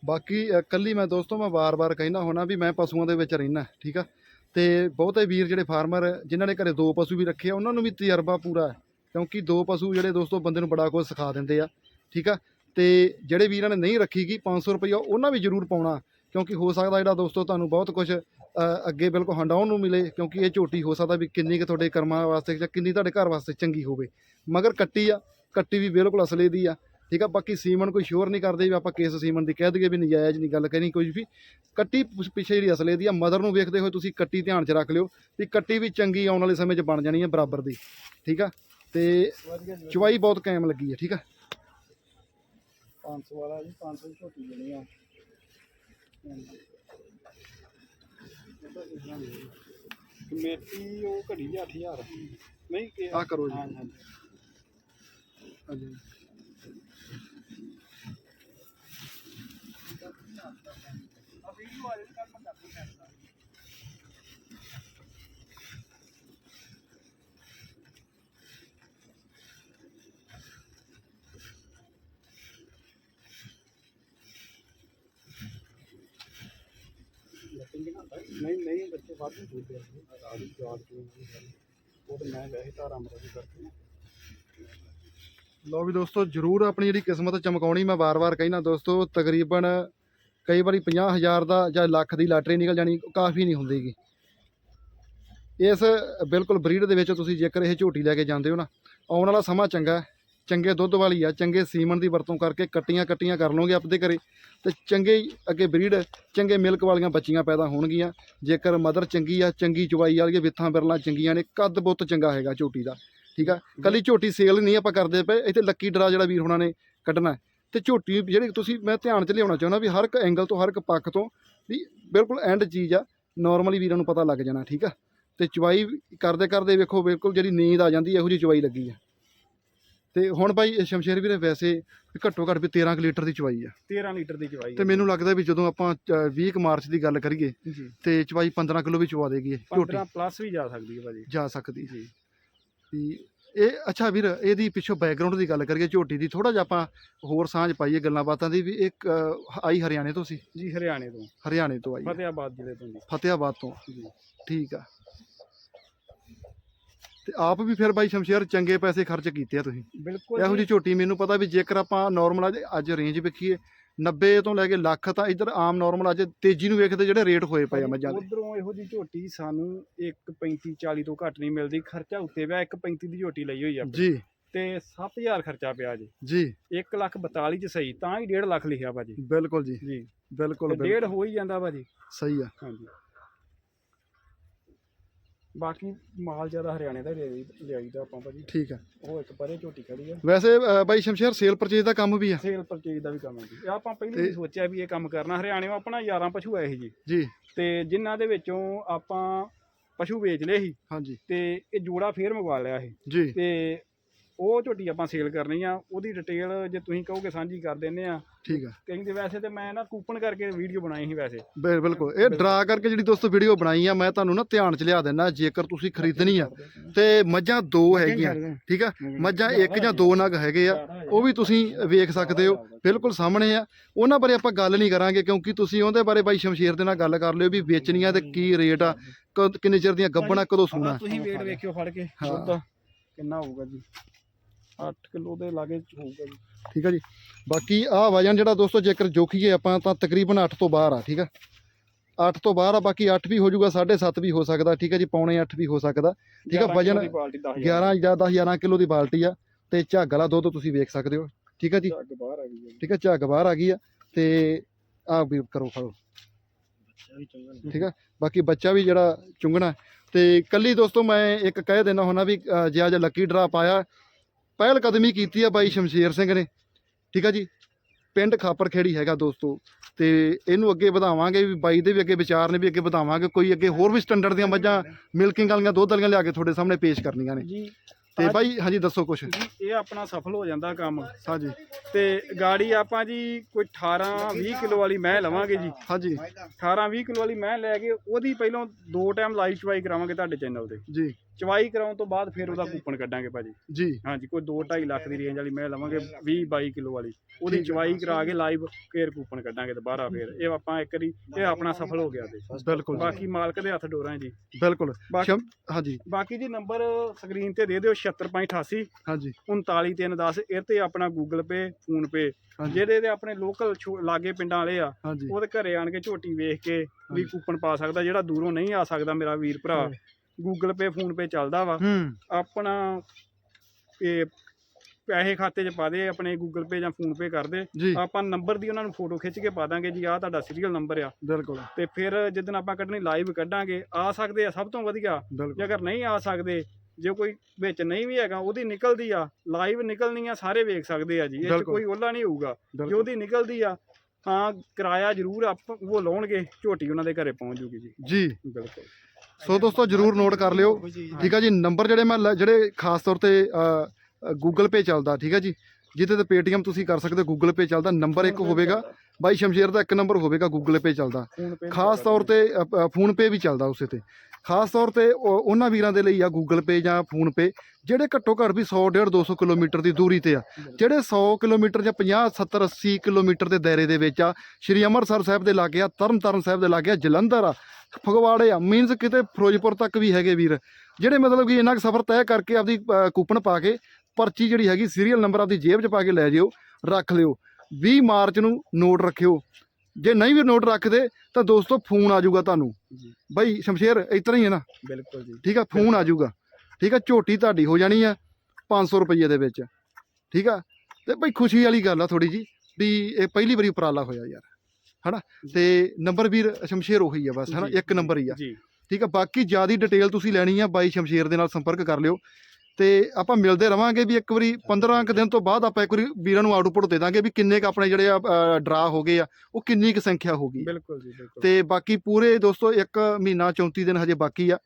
ਬਾਕੀ ਅ, ਕੱਲੀ ਮੈਂ ਦੋਸਤੋ ਮੈਂ ਵਾਰ-ਵਾਰ ਕਹਿੰਦਾ ਹੋਣਾ ਵੀ ਮੈਂ ਪਸ਼ੂਆਂ ਦੇ ਵਿੱਚ ਰਹਿਣਾ ਠੀਕ ਆ? ਤੇ ਬਹੁਤੇ ਵੀਰ ਜਿਹੜੇ ਫਾਰਮਰ ਜਿਨ੍ਹਾਂ ਨੇ ਘਰੇ ਦੋ ਪਸ਼ੂ ਵੀ ਰੱਖੇ ਆ ਉਹਨਾਂ ਨੂੰ ਵੀ ਤਜਰਬਾ ਪੂਰਾ ਹੈ ਕਿਉਂਕਿ ਦੋ ਪਸ਼ੂ ਜਿਹੜੇ ਦੋਸਤੋ ਬੰਦੇ ਨੂੰ ਬੜਾ ਕੁਝ ਸਿਖਾ ਦਿੰਦੇ ਆ ਠੀਕ ਆ? ਤੇ ਜਿਹੜੇ ਵੀਰਾਂ ਨੇ ਨਹੀਂ ਰੱਖੀਗੀ 500 ਰੁਪਈਆ ਉਹਨਾਂ ਵੀ ਜ਼ਰੂਰ ਪਾਉਣਾ ਕਿਉਂਕਿ ਹੋ ਸਕਦਾ ਜਿਹੜਾ ਦੋਸਤੋ ਤੁਹਾਨੂੰ ਬਹੁਤ ਕੁਝ ਅੱਗੇ ਬਿਲਕੁਲ ਹੰਡਾਉਣ ਨੂੰ ਮਿਲੇ ਕਿਉਂਕਿ ਇਹ ਝੋਟੀ ਹੋ ਸਕਦਾ ਵੀ ਕਿੰਨੀ ਕੁ ਤੁਹਾਡੇ ਕਰਮਾਂ ਵਾਸਤੇ ਜਾਂ ਕਿੰਨੀ ਤੁਹਾਡੇ ਘਰ ਵਾਸਤੇ ਚੰਗੀ ਹੋਵੇ। ਮਗਰ ਕੱਟੀ ਆ ਕੱਟੀ ਵੀ ਬਿਲਕੁਲ ਅਸਲੇ ਦੀ ਆ ਠੀਕ ਆ ਬਾਕੀ ਸੀਮਨ ਕੋਈ ਸ਼ੋਰ ਨਹੀਂ ਕਰਦੇ ਵੀ ਆਪਾਂ ਕੇਸ ਸੀਮਨ ਦੀ ਕਹਿ ਦਈਏ ਵੀ ਨਜਾਇਜ਼ ਨਹੀਂ ਗੱਲ ਕਹਿਣੀ ਕੋਈ ਵੀ। ਕੱਟੀ ਪਿੱਛੇ ਜਿਹੜੀ ਅਸਲੇ ਦੀ ਆ ਮਦਰ ਨੂੰ ਵੇਖਦੇ ਹੋਏ ਤੁਸੀਂ ਕੱਟੀ ਧਿਆਨ 'ਚ ਰੱਖ ਲਿਓ ਵੀ ਕੱਟੀ ਵੀ ਚੰਗੀ ਆਉਣ ਵਾਲੇ ਸਮੇਂ 'ਚ ਬਣ ਜਾਣੀ ਹੈ ਬਰਾਬਰ ਦੀ ਠੀਕ ਆ? ਤੇ ਚਵਾਈ ਬਹੁਤ ਕਾਇਮ ਲੱਗੀ ਹੈ ਠੀਕ ਆ? 500 ਵਾਲਾ ਜੀ 500 ਦੀ ਛੋਟੀ ਜਣੀ ਆ। ਕਮੇਟੀ ਉਹ ਘੜੀ ਜੀ 8000 ਨਹੀਂ ਆਹ ਕਰੋ ਜੀ। ਹਾਂ ਹਾਂ ਹਾਂਜੀ। ਵੀਡੀਓ ਆ ਜਿਹੜੀ ਕੱਲ ਮੈਂ ਕਰ ਦੂੰ ਨਹੀਂ ਨਹੀਂ, ਬੱਚੇ ਵਾਧੂ ਦੂਰ ਦੇ ਆ। ਰਾਜੀ ਜਾਤ ਕੇ ਉਹ ਤੇ ਮੈਂ ਵੈਸੇ ਧਾਰਾਂ ਮਰਦੀ ਕਰਕੇ ਲਓ ਵੀ ਦੋਸਤੋ, ਜਰੂਰ ਆਪਣੀ ਜਿਹੜੀ ਕਿਸਮਤ ਚਮਕਾਉਣੀ ਮੈਂ ਵਾਰ-ਵਾਰ ਕਹਿਣਾ ਦੋਸਤੋ, ਤਕਰੀਬਨ ਕਈ ਵਾਰੀ 50000 ਦਾ ਜਾਂ ਲੱਖ ਦੀ ਲਾਟਰੀ ਨਿਕਲ ਜਾਣੀ, ਕਾਫੀ ਨਹੀਂ ਹੁੰਦੀਗੀ। ਇਸ ਬਿਲਕੁਲ ਬਰੀਡ ਦੇ ਵਿੱਚ ਤੁਸੀਂ ਜੇਕਰ ਇਹ ਝੋਟੀ ਲੈ ਕੇ ਜਾਂਦੇ ਹੋ ਨਾ, ਆਉਣ ਵਾਲਾ ਸਮਾਂ ਚੰਗਾ ਚੰਗੇ ਦੁੱਧ ਵਾਲੀ ਆ, ਚੰਗੇ ਸੀਮਨ ਦੀ ਵਰਤੋਂ ਕਰਕੇ ਕੱਟੀਆਂ ਕੱਟੀਆਂ ਕਰ ਲਓਗੇ ਆਪਦੇ ਘਰੇ, ਤੇ ਚੰਗੇ ਅੱਗੇ ਬਰੀਡ, ਚੰਗੇ ਮਿਲਕ ਵਾਲੀਆਂ ਬੱਚੀਆਂ ਪੈਦਾ ਹੋਣਗੀਆਂ। ਜੇਕਰ ਮਦਰ ਚੰਗੀ ਆ, ਚੰਗੀ ਚਵਾਈ ਵਾਲੀਆਂ ਵਿੱਥਾਂ ਬਿਰਲਾਂ ਚੰਗੀਆਂ ਨੇ, ਕੱਦ ਬੁੱਤ ਚੰਗਾ ਹੈਗਾ ਝੋਟੀ ਦਾ, ਠੀਕ ਆ? ਕੱਲੀ ਝੋਟੀ ਸੇਲ ਨਹੀਂ ਆਪਾਂ ਕਰਦੇ ਪਏ, ਇੱਥੇ ਲੱਕੀ ਡਰਾ ਜਿਹੜਾ ਵੀਰ ਹੁਣਾਂ ਨੇ ਕੱਢਣਾ। ਤੇ ਝੋਟੀ ਜਿਹੜੀ ਤੁਸੀਂ ਮੈਂ ਧਿਆਨ 'ਚ ਲਿਆਉਣਾ ਚਾਹੁੰਦਾ ਵੀ ਹਰ ਇੱਕ ਐਂਗਲ ਤੋਂ ਹਰ ਇੱਕ ਪੱਖ ਤੋਂ ਵੀ ਬਿਲਕੁਲ ਐਂਡ ਚੀਜ਼ ਆ ਨਾਰਮਲੀ ਵੀਰਾਂ ਨੂੰ ਪਤਾ ਲੱਗ ਜਾਣਾ ਠੀਕ ਆ? ਤੇ ਚਵਾਈ ਕਰਦੇ ਕਰਦੇ ਵੇਖੋ ਬਿਲਕੁਲ ਜਿਹੜੀ ਨੀਂਦ ਆ ਜਾਂਦੀ ਹੈ ਇਹੋ ਜਿਹੀ ਚਵਾਈ ਲੱਗੀ ਆ। ਤੇ ਹੁਣ ਭਾਈ ਸ਼ਮਸ਼ੇਰ ਵੀਰੇ ਵੈਸੇ ਘੱਟੋ ਘੱਟ ਵੀ 13 ਕੁ ਲੀਟਰ ਦੀ ਚਵਾਈ ਆ। 13 ਲੀਟਰ ਦੀ ਚਵਾਈ ਤੇ ਮੈਨੂੰ ਲੱਗਦਾ ਵੀ ਜਦੋਂ ਆਪਾਂ ਅ, 20 ਕੁ ਮਾਰਚ ਦੀ ਗੱਲ ਕਰੀਏ ਜੀ। ਤੇ ਚਵਾਈ 15 ਕਿਲੋ ਵੀ ਚਵਾ ਦੇਗੀ ਝੋਟੀ। 15 ਪਲੱਸ ਵੀ ਜਾ ਸਕਦੀ ਹੈ ਭਾਜੀ। ਜਾ ਸਕਦੀ ਜੀ। ਇਹ ਅੱਛਾ ਵੀਰ ਇਹਦੀ ਪਿੱਛੋਂ ਬੈਕਗ੍ਰਾਉਂਡ ਦੀ ਗੱਲ ਕਰੀਏ ਝੋਟੀ ਦੀ ਥੋੜਾ ਜਿਹਾ ਆਪਾਂ ਹੋਰ ਸਾਂਝ ਪਾਈਏ ਗੱਲਾਂ ਬਾਤਾਂ ਦੀ ਵੀ ਇੱਕ ਆਈ ਹਰਿਆਣੇ ਤੋਂ ਸੀ। ਜੀ ਹਰਿਆਣੇ ਤੋਂ। ਹਰਿਆਣੇ ਤੋਂ ਆਈ ਹੈ, ਫਤਿਆਬਾਦ ਜ਼ਿਲ੍ਹੇ ਤੋਂ ਜੀ। ਫਤਿਆਬਾਦ ਤੋਂ। ਜੀ। ਠੀਕ ਆ। ਤੇ ਆਪ ਵੀ ਫਿਰ ਬਾਈ ਸ਼ਮਸ਼ੇਰ ਚੰਗੇ ਪੈਸੇ ਖਰਚ ਕੀਤੇ ਆ ਤੁਸੀਂ। ਬਿਲਕੁਲ ਇਹੋ ਜਿਹੀ ਝੋਟੀ ਮੈਨੂੰ ਪਤਾ ਵੀ ਜੇਕਰ ਆਪਾਂ ਨਾਰਮਲ ਅੱਜ ਰੇਂਜ ਵੇਖੀਏ 90 ਤੋਂ ਲੈ ਕੇ ਲੱਖ ਤਾਂ ਇੱਧਰ ਆਮ ਨਾਰਮਲ ਅੱਜ ਤੇਜ਼ੀ ਨੂੰ ਵੇਖਦੇ ਜਿਹੜੇ ਰੇਟ ਹੋਏ ਪਏ ਆ ਮੱਝਾਂ ਦੇ। ਉਧਰੋਂ ਇਹੋ ਜੀ ਝੋਟੀ ਸਾਨੂੰ 1.35 40 ਤੋਂ ਘੱਟ ਨਹੀਂ ਮਿਲਦੀ ਖਰਚਾ ਉੱਤੇ ਪਿਆ 1.35 ਦੀ ਝੋਟੀ ਲਈ ਹੋਈ ਆ ਜੀ। ਤੇ 7000 ਖਰਚਾ ਪਿਆ ਜੀ। ਜੀ। 1 ਲੱਖ 42 ਚ ਸਹੀ ਤਾਂ ਹੀ 1.5 ਲੱਖ ਲਿਖਿਆ ਭਾਜੀ। ਬਿਲਕੁਲ ਜੀ। ਜੀ। ਬਿਲਕੁਲ ਡੇਢ ਹੋ ਹੀ ਜਾਂਦਾ ਭਾਜੀ। ਸਹੀ ਆ। ਹਾਂਜੀ। ਬਾਕੀ ਮਾਲ ਜ਼ਿਆਦਾ ਹਰਿਆਣੇ ਦਾ ਲਿਆਈ ਲਿਆਈਦਾ ਆਪਾਂ ਭਾਜੀ। ਠੀਕ ਆ। ਉਹ ਇੱਕ ਪਰੇ ਝੋਟੀ ਖੜੀ ਆ। ਵੈਸੇ ਅ, ਬਾਈ ਸ਼ਮਸ਼ੇਰ ਸੇਲ ਪਰਚੇਜ ਦਾ ਕੰਮ ਵੀ ਆ। ਸੇਲ ਪਰਚੇਜ ਦਾ ਵੀ ਕੰਮ ਹੈ ਜੀ। ਇਹ ਆਪਾਂ ਪਹਿਲਾਂ ਹੀ ਸੋਚਿਆ ਵੀ ਇਹ ਕੰਮ ਕਰਨਾ। ਹਰਿਆਣੇ ਆਪਣਾ 11 ਪਸ਼ੂ ਆਏ ਸੀ ਜੀ। ਜੀ। ਤੇ ਜਿਨ੍ਹਾਂ ਦੇ ਵਿੱਚੋਂ ਆਪਾਂ ਪਸ਼ੂ ਵੇਚ ਲਏ ਸੀ ਹਾਂਜੀ। ਤੇ ਇਹ ਜੋੜਾ ਫੇਰ ਮੰਗਵਾ ਲਿਆ ਸੀ। ਜੀ। ਤੇ ਉਹ ਝੋਟੀ ਆਪਾਂ ਸੇਲ ਕਰਨੀ ਆ ਉਹਦੀ ਡਿਟੇਲ ਜੇ ਤੁਸੀਂ ਕਹੋਗੇ ਸਾਂਝੀ ਕਰ ਦਿੰਨੇ ਆ। ਠੀਕ ਆ। ਕਹਿੰਦੇ ਵੈਸੇ ਤੇ ਮੈਂ ਨਾ ਕੂਪਨ ਕਰਕੇ ਵੀਡੀਓ ਬਣਾਈ ਸੀ ਵੈਸੇ। ਬਿਲ- ਬਿਲਕੁਲ ਇਹ ਡਰਾ ਕਰਕੇ ਜਿਹੜੀ ਦੋਸਤੋ ਵੀਡੀਓ ਬਣਾਈ ਆ ਮੈਂ ਤੁਹਾਨੂੰ ਨਾ ਧਿਆਨ ਚ ਲਿਆ ਦੇਣਾ ਜੇਕਰ ਤੁਸੀਂ ਖਰੀਦਣੀ ਆ। ਤੇ ਮੱਝਾਂ ਦੋ ਹੈਗੀਆਂ ਠੀਕ ਆ? ਮੱਝਾਂ ਇੱਕ ਜਾਂ ਦੋ ਨਗ ਹੈਗੇ ਆ ਉਹ ਵੀ ਤੁਸੀਂ ਵੇਖ ਸਕਦੇ ਹੋ ਬਿਲਕੁਲ ਸਾਹਮਣੇ ਆ। ਉਹਨਾਂ ਬਾਰੇ ਆਪਾਂ ਗੱਲ ਨਹੀਂ ਕਰਾਂਗੇ ਕਿਉਂਕਿ ਤੁਸੀਂ ਉਹਦੇ ਬਾਰੇ ਬਾਈ ਸ਼ਮਸ਼ੀਰ ਦੇ ਨਾਲ ਗੱਲ ਕਰ ਲਿਓ ਵੀ ਵੇਚਣੀਆਂ ਤੇ ਕੀ ਰੇਟ ਆ ਕਦ- ਕਿੰਨੇ ਚਿਰ ਦੀਆਂ ਗੱਬਣਾ ਕਦੋਂ ਸੂਣਾ ਤੁਸੀਂ ਵੇਟ ਵੇਖਿਓ ਫੜ ਕੇ ਹਾਂ। ਦੁੱਧ ਕਿੰਨਾ ਹੋਊਗਾ ਜੀ। 8 ਕਿਲੋ ਦੇ ਲਾਗੇ ਹੋਊਗਾ ਜੀ। ਠੀਕ ਆ ਜੀ। ਬਾਕੀ ਆਹ ਵਜਨ ਜਿਹੜਾ ਦੋਸਤੋ ਜੇਕਰ ਜੋਖੀਏ ਆਪਾਂ ਤਾਂ ਤਕਰੀਬਨ 8 ਤੋਂ ਬਾਹਰ ਆ ਠੀਕ ਆ? 8 ਤੋਂ ਬਾਹਰ ਆ ਬਾਕੀ 8 ਵੀ ਹੋ ਜਾਊਗਾ 7.5 ਵੀ ਹੋ ਸਕਦਾ ਠੀਕ ਆ ਜੀ? ਪੌਣੇ 8 ਵੀ ਹੋ ਸਕਦਾ ਠੀਕ ਆ? 11 ਕਿਲੋ ਵਜਨ ਦੀ ਬਾਲਟੀ 10 11 ਜਾਂ 10 11 ਕਿਲੋ ਦੀ ਬਾਲਟੀ ਆ ਤੇ ਝੱਗ ਵਾਲਾ ਦੁੱਧ ਤੁਸੀਂ ਵੇਖ ਸਕਦੇ ਹੋ ਠੀਕ ਆ ਜੀ? ਅੱਗ ਬਾਹਰ ਆ ਗਈ ਹੈ ਠੀਕ ਆ ਝੱਗ ਬਾਹਰ ਆ ਗਈ ਆ ਤੇ ਆ ਵੀ ਕਰੋ ਫੜੋ। ਠੀਕ ਆ? ਬਾਕੀ ਬੱਚਾ ਵੀ ਜਿਹੜਾ ਚੁੰਗਣਾ ਤੇ ਕੱਲੀ ਦੋਸਤੋ ਮੈਂ ਇੱਕ ਕਹਿ ਦੇਣਾ ਹੁੰਦਾ ਵੀ ਅ, ਜੇ ਅੱਜ ਲੱਕੀ ਡਰਾ ਪਾਇਆ ਪਹਿਲ ਕਦਮੀ ਕੀਤੀ ਆ ਬਾਈ ਸ਼ਮਸ਼ੇਰ ਸਿੰਘ ਨੇ। ਠੀਕ ਆ ਜੀ? ਪਿੰਡ ਖਾਪਰ ਖੇੜੀ ਹੈਗਾ ਦੋਸਤੋ। ਤੇ ਇਹਨੂੰ ਅੱਗੇ ਵਧਾਵਾਂਗੇ ਵੀ ਬਾਈ ਦੇ ਵੀ ਅੱਗੇ ਵਿਚਾਰ ਨੇ ਵੀ ਅੱਗੇ ਵਧਾਵਾਂਗੇ। ਕੋਈ ਅੱਗੇ ਹੋਰ ਵੀ ਸਟੈਂਡਰਡ ਦੀਆਂ ਮੱਝਾਂ ਮਿਲਕਿੰਗ ਵਾਲੀਆਂ ਦੁੱਧ ਵਾਲੀਆਂ ਲਿਆ ਕੇ ਤੁਹਾਡੇ ਸਾਹਮਣੇ ਪੇਸ਼ ਕਰਨੀਆਂ ਨੇ। ਜੀ ਤੇ ਬਾਈ ਹਾਂਜੀ ਦੱਸੋ ਕੁਛ। ਇਹ ਆਪਣਾ ਸਫਲ ਹੋ ਜਾਂਦਾ ਕੰਮ। ਹਾਂਜੀ। ਤੇ ਗਾੜੀ ਆਪਾਂ ਜੀ ਕੋਈ 18 20 ਕਿਲੋ ਵਾਲੀ ਮੈਂ ਲਵਾਂਗੇ ਜੀ। ਹਾਂਜੀ। 18 20 ਕਿਲੋ ਵਾਲੀ ਮੈਂ ਲੈ ਕੇ ਉਹਦੀ ਪਹਿਲਾਂ ਦੋ ਟਾਈਮ ਲਾਈਵ ਚਵਾਈ ਕਰਾਵਾਂਗੇ ਤੁਹਾਡੇ ਚੈਨਲ ਤੇ। ਜੀ। ਚਵਾਈ ਕਰਾਉਣ ਤੋਂ ਬਾਅਦ ਫਿਰ ਉਹਦਾ ਕੂਪਨ ਕੱਢਾਂਗੇ ਭਾਜੀ। ਜੀ। ਹਾਂਜੀ ਕੋਈ 2.5 ਲੱਖ ਦੀ ਰੇਂਜ ਵਾਲੀ ਮੈਂ ਲਵਾਂਗੇ 20 22 ਕਿਲੋ ਵਾਲੀ। ਉਹਦੀ। ਚਵਾਈ ਕਰਾ ਕੇ ਲਾਈਵ ਫੇਰ ਕੂਪਨ ਕੱਢਾਂਗੇ ਦੁਬਾਰਾ ਫੇਰ। ਇਹ ਆਪਾਂ ਇੱਕ ਵਾਰੀ ਇਹ ਆਪਣਾ ਸਫਲ ਹੋ ਗਿਆ ਤੇ। ਬਿਲਕੁਲ ਬਾਕੀ ਮਾਲਕ ਦੇ ਹੱਥ ਡੋਰਾਂ ਜੀ। ਬਿਲਕੁਲ। ਹਾਂਜੀ। ਬਾਕੀ ਜੀ ਨੰਬਰ ਸਕਰੀਨ ਤੇ ਦੇ ਦਿਓ 76588 ਹਾਂਜੀ। 39310 ਇਹ ਤੇ ਆਪਣਾ ਗੂਗਲ ਪੇ ਫੋਨ ਪੇ ਜਿਹਦੇ ਤੇ ਆਪਣੇ ਲੋਕਲ ਲਾਗੇ ਪਿੰਡਾਂ ਵਾਲੇ ਆ ਉਹਦੇ ਘਰੇ ਆਣ ਕੇ ਝੋਟੀ ਵੇਖ ਕੇ ਵੀ। ਕੂਪਨ ਪਾ ਸਕਦਾ ਜਿਹੜਾ ਦੂਰੋਂ ਨਹੀਂ ਆ ਸਕਦਾ ਮੇਰਾ ਵੀਰ ਭਰਾ। ਗੂਗਲ ਪੇ ਫੋਨ ਪੇ ਚੱਲਦਾ ਵਾ। ਹੂੰ। ਆਪਣਾ ਇਹ ਪੈਸੇ ਖਾਤੇ 'ਚ ਪਾ ਦੇ ਆਪਣੇ ਗੂਗਲ ਪੇ ਜਾਂ ਫੋਨ ਪੇ ਕਰ ਦੇ। ਜੀ। ਆਪਾਂ ਨੰਬਰ ਦੀ ਉਹਨਾਂ ਨੂੰ ਫੋਟੋ ਖਿੱਚ ਕੇ ਪਾ ਦਾਂਗੇ ਜੀ ਆਹ ਤੁਹਾਡਾ ਸੀਰੀਅਲ ਨੰਬਰ ਆ। ਬਿਲਕੁਲ। ਤੇ ਫਿਰ ਜਿੱਦਣ ਆਪਾਂ ਕੱਢਣੀ ਲਾਈਵ ਕੱਢਾਂਗੇ ਆ ਸਕਦੇ ਆ ਸਭ ਤੋਂ ਵਧੀਆ। ਜੇ ਬਿਲਕੁਲ ਅਗਰ ਨਹੀਂ ਆ ਸਕਦੇ ਜੇ ਕੋਈ ਵਿੱਚ ਨਹੀਂ ਵੀ ਹੈਗਾ ਉਹਦੀ ਨਿਕਲਦੀ ਆ। ਲਾਈਵ ਨਿਕਲਣੀ ਆ ਸਾਰੇ ਵੇਖ ਸਕਦੇ ਆ ਜੀ। ਇਹ 'ਚ ਬਿਲਕੁਲ। ਕੋਈ ਉਹਲਾ ਨਹੀਂ ਹੋਊਗਾ। ਜੇ ਬਿਲਕੁਲ। ਉਹਦੀ ਨਿਕਲਦੀ ਆ ਹਾਂ ਕਿਰਾਇਆ ਜ਼ਰੂਰ ਆਪ ਉਹ ਲਾਉਣਗੇ ਝੋਟੀ ਉਹਨਾਂ ਦੇ ਘਰੇ ਪਹੁੰਚ ਜੂਗੀ ਜੀ। ਜੀ। ਬਿਲਕੁਲ। ਸੋ ਦੋਸਤੋ ਜਰੂਰ ਨੋਟ ਕਰ ਲਿਓ। ਠੀਕ ਆ ਜੀ? ਨੰਬਰ ਜਿਹੜੇ ਮੈਂ ਜਿਹੜੇ ਖਾਸ ਤੌਰ ਤੇ ਗੂਗਲ ਪੇ ਚੱਲਦਾ ਠੀਕ ਆ ਜੀ? ਜਿਹਦੇ ਤੇ ਪੇਟੀਐਮ ਤੁਸੀਂ ਕਰ ਸਕਦੇ ਗੂਗਲ ਪੇ ਚੱਲਦਾ। ਨੰਬਰ ਇੱਕ ਹੋਵੇਗਾ। ਬਾਈ ਸ਼ਮਸ਼ੇਰ ਦਾ ਇੱਕ ਨੰਬਰ ਹੋਵੇਗਾ ਗੂਗਲ ਪੇ ਚੱਲਦਾ। ਖਾਸ ਤੌਰ ਤੇ ਫੋਨ ਪੇ ਵੀ ਚੱਲਦਾ ਉਸੇ ਤੇ। ਖਾਸ ਤੌਰ ਤੇ ਉਹ- ਉਹਨਾਂ ਵੀਰਾਂ ਦੇ ਲਈ ਆ ਗੂਗਲ ਪੇ ਜਾਂ ਫੋਨ ਪੇ ਜਿਹੜੇ ਘੱਟੋ ਘੱਟ ਵੀ 100 150 200 ਕਿਲੋਮੀਟਰ ਦੀ ਦੂਰੀ ਤੇ ਆ। ਜਿਹੜੇ 100 ਕਿਲੋਮੀਟਰ ਜਾਂ 50 70 80 ਕਿਲੋਮੀਟਰ ਦੇ ਦਾਇਰੇ ਦੇ ਵਿੱਚ ਆ ਸ਼੍ਰੀ ਅੰਮ੍ਰਿਤਸਰ ਸਾਹਿਬ ਦੇ ਲਾਗੇ ਆ ਤਰਨਤਾਰਨ ਸਾਹਿਬ ਦੇ ਲਾਗੇ ਆ ਜਲੰਧਰ ਆ ਫਗਵਾੜੇ ਆ ਮੀਨਸ ਕਿਤੇ ਫਿਰੋਜ਼ਪੁਰ ਤੱਕ ਵੀ ਹੈਗੇ ਵੀਰ। ਜਿਹੜੇ ਮਤਲਬ ਕਿ ਇੰਨਾ ਕੁ ਸਫ਼ਰ ਤੈਅ ਕਰਕੇ ਆਪਦੀ ਕੂਪਨ ਪਾ ਕੇ ਪਰਚੀ ਜਿਹੜੀ ਹੈਗੀ ਸੀਰੀਅਲ ਨੰਬਰ ਆਪਦੀ ਜੇਬ 'ਚ ਪਾ ਕੇ ਲੈ ਜਿਓ ਰੱਖ ਲਿਓ। 20 ਮਾਰਚ ਨੂੰ ਨੋਟ ਰੱਖਿਓ। ਜੇ ਨਹੀਂ ਵੀ ਨੋਟ ਰੱਖਦੇ ਤਾਂ ਦੋਸਤੋ ਫੋਨ ਆ ਜਾਊਗਾ ਤੁਹਾਨੂੰ। ਜੀ। ਬਾਈ ਸ਼ਮਸ਼ੇਰ ਇਸ ਤਰ੍ਹਾਂ ਹੀ ਹੈ ਨਾ? ਬਿਲਕੁਲ ਜੀ। ਠੀਕ ਆ ਫੋਨ ਆ ਜਾਊਗਾ। ਠੀਕ ਆ ਝੋਟੀ ਤੁਹਾਡੀ ਹੋ ਜਾਣੀ ਆ 500 ਰੁਪਏ ਦੇ ਵਿੱਚ। ਠੀਕ ਆ ਤੇ ਬਈ ਖੁਸ਼ੀ ਵਾਲੀ ਗੱਲ ਆ ਥੋੜੀ ਜੀ ਵੀ ਇਹ ਪਹਿਲੀ ਵਾਰੀ ਉਪਰਾਲਾ ਹੋਇਆ ਯਾਰ। ਹਨਾ? ਤੇ ਨੰਬਰ ਵੀਰ ਸ਼ਮਸ਼ੇਰ ਉਹੀ ਆ ਬਸ ਹਨਾ? ਇੱਕ ਨੰਬਰ ਹੀ ਆ। ਜੀ। ਠੀਕ ਆ ਬਾਕੀ ਜਿਆਦੀ ਡਿਟੇਲ ਤੁਸੀਂ ਲੈਣੀ ਆ ਬਾਈ ਸ਼ਮਸ਼ੇਰ ਦੇ ਨਾਲ ਸੰਪਰਕ ਕਰ ਲਿਓ। ਤੇ ਆਪਾਂ ਮਿਲਦੇ ਰਵਾਂਗੇ ਵੀ ਇੱਕ ਵਾਰੀ 15 ਕੁ ਦਿਨ ਤੋਂ ਬਾਅਦ ਆਪਾਂ ਇੱਕ ਵਾਰੀ ਵੀਰਾਂ ਨੂੰ ਆਊਟਪੁੱਟ ਦੇ ਦਾਂਗੇ ਵੀ ਕਿੰਨੇ ਕ ਆਪਣੇ ਜਿਹੜੇ ਆ ਡਰਾ ਹੋ ਗਏ ਆ ਉਹ ਕਿੰਨੀ ਕੁ ਸੰਖਿਆ ਹੋ ਗਈ ਬਿਲਕੁਲ ਜੀ ਬਿਲਕੁਲ। ਤੇ ਬਾਕੀ ਪੂਰੇ ਦੋਸਤੋ ਇੱਕ ਮਹੀਨਾ 34 ਦਿਨ ਹਜੇ ਬਾਕੀ ਆ।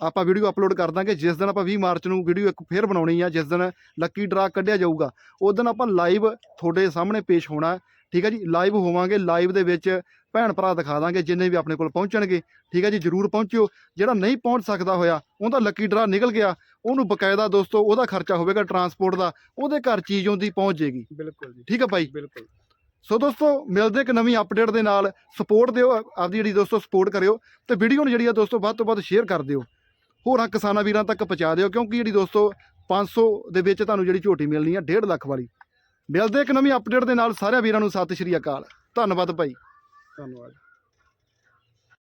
ਆਪਾਂ ਵੀਡੀਓ ਅਪਲੋਡ ਕਰ ਦਾਂਗੇ ਜਿਸ ਦਿਨ ਆਪਾਂ 20 ਮਾਰਚ ਨੂੰ ਵੀਡੀਓ ਇੱਕ ਫੇਰ ਬਣਾਉਣੀ ਆ ਜਿਸ ਦਿਨ ਲੱਕੀ ਡਰਾ ਕੱਢਿਆ ਜਾਊਗਾ ਉਸ ਦਿਨ ਆਪਾਂ ਲਾਈਵ ਤੁਹਾਡੇ ਸਾਹਮਣੇ ਪੇਸ਼ ਹੋਣਾ। ਠੀਕ ਹੈ ਜੀ ਲਾਈਵ ਹੋਵਾਂਗੇ ਲਾਈਵ ਦੇ ਵਿੱਚ ਭੈਣ ਭਰਾ ਦਿਖਾ ਦਾਂਗੇ ਜਿੰਨੇ ਵੀ ਆਪਣੇ ਕੋਲ ਪਹੁੰਚਣਗੇ। ਠੀਕ ਹੈ ਜੀ ਜਰੂਰ ਪਹੁੰਚਿਓ। ਜਿਹੜਾ ਨਹੀਂ ਪਹੁੰਚ ਸਕਦਾ ਹੋਇਆ ਉਹਦਾ ਲੱਕੀ ਡਰਾ ਨਿਕਲ ਗਿਆ। ਉਹਨੂੰ ਬਕਾਇਦਾ ਦੋਸਤੋ ਉਹਦਾ ਖਰਚਾ ਹੋਵੇਗਾ ਟਰਾਂਸਪੋਰਟ ਦਾ। ਉਹਦੇ ਘਰ ਚੀਜ਼ ਉਹਦੀ ਪਹੁੰਚ ਜੇਗੀ ਬਿਲਕੁਲ ਜੀ। ਠੀਕ ਹੈ ਬਾਈ ਬਿਲਕੁਲ। ਸੋ ਦੋਸਤੋ ਮਿਲਦੇ ਇੱਕ ਨਵੀਂ ਅਪਡੇਟ ਦੇ ਨਾਲ। ਸਪੋਰਟ ਦਿਓ ਆਪਦੀ ਜਿਹੜੀ ਦੋਸਤੋ ਸਪੋਰਟ ਕਰਿਓ ਤੇ ਵੀਡੀਓ ਨੂੰ ਜਿਹੜੀ ਆ ਦੋਸਤੋ ਵੱਧ ਤੋਂ ਵੱਧ ਸ਼ੇਅਰ ਕਰ ਦਿਓ। ਹੋਰਾਂ ਕਿਸਾਨਾਂ ਵੀਰਾਂ ਤੱਕ ਪਹੁੰਚਾ ਦਿਓ ਕਿਉਂਕਿ ਜਿਹੜੀ ਦੋਸਤੋ 500 ਦੇ ਵਿੱਚ ਤੁਹਾਨੂੰ ਜਿਹੜੀ ਝੋਟੀ ਮਿਲਣੀ ਆ 1.5 ਲੱਖ ਵਾਲੀ। ਮਿਲਦੇ ਇੱਕ ਨਵੀਂ ਅਪਡੇਟ ਦੇ ਨਾਲ। ਸਾਰਿਆਂ ਵੀਰਾਂ ਨੂੰ ਸਤਿ ਸ਼੍ਰੀ ਅਕਾਲ। ਧੰਨਵਾਦ ਭਾਈ। ਧੰਨਵਾਦ।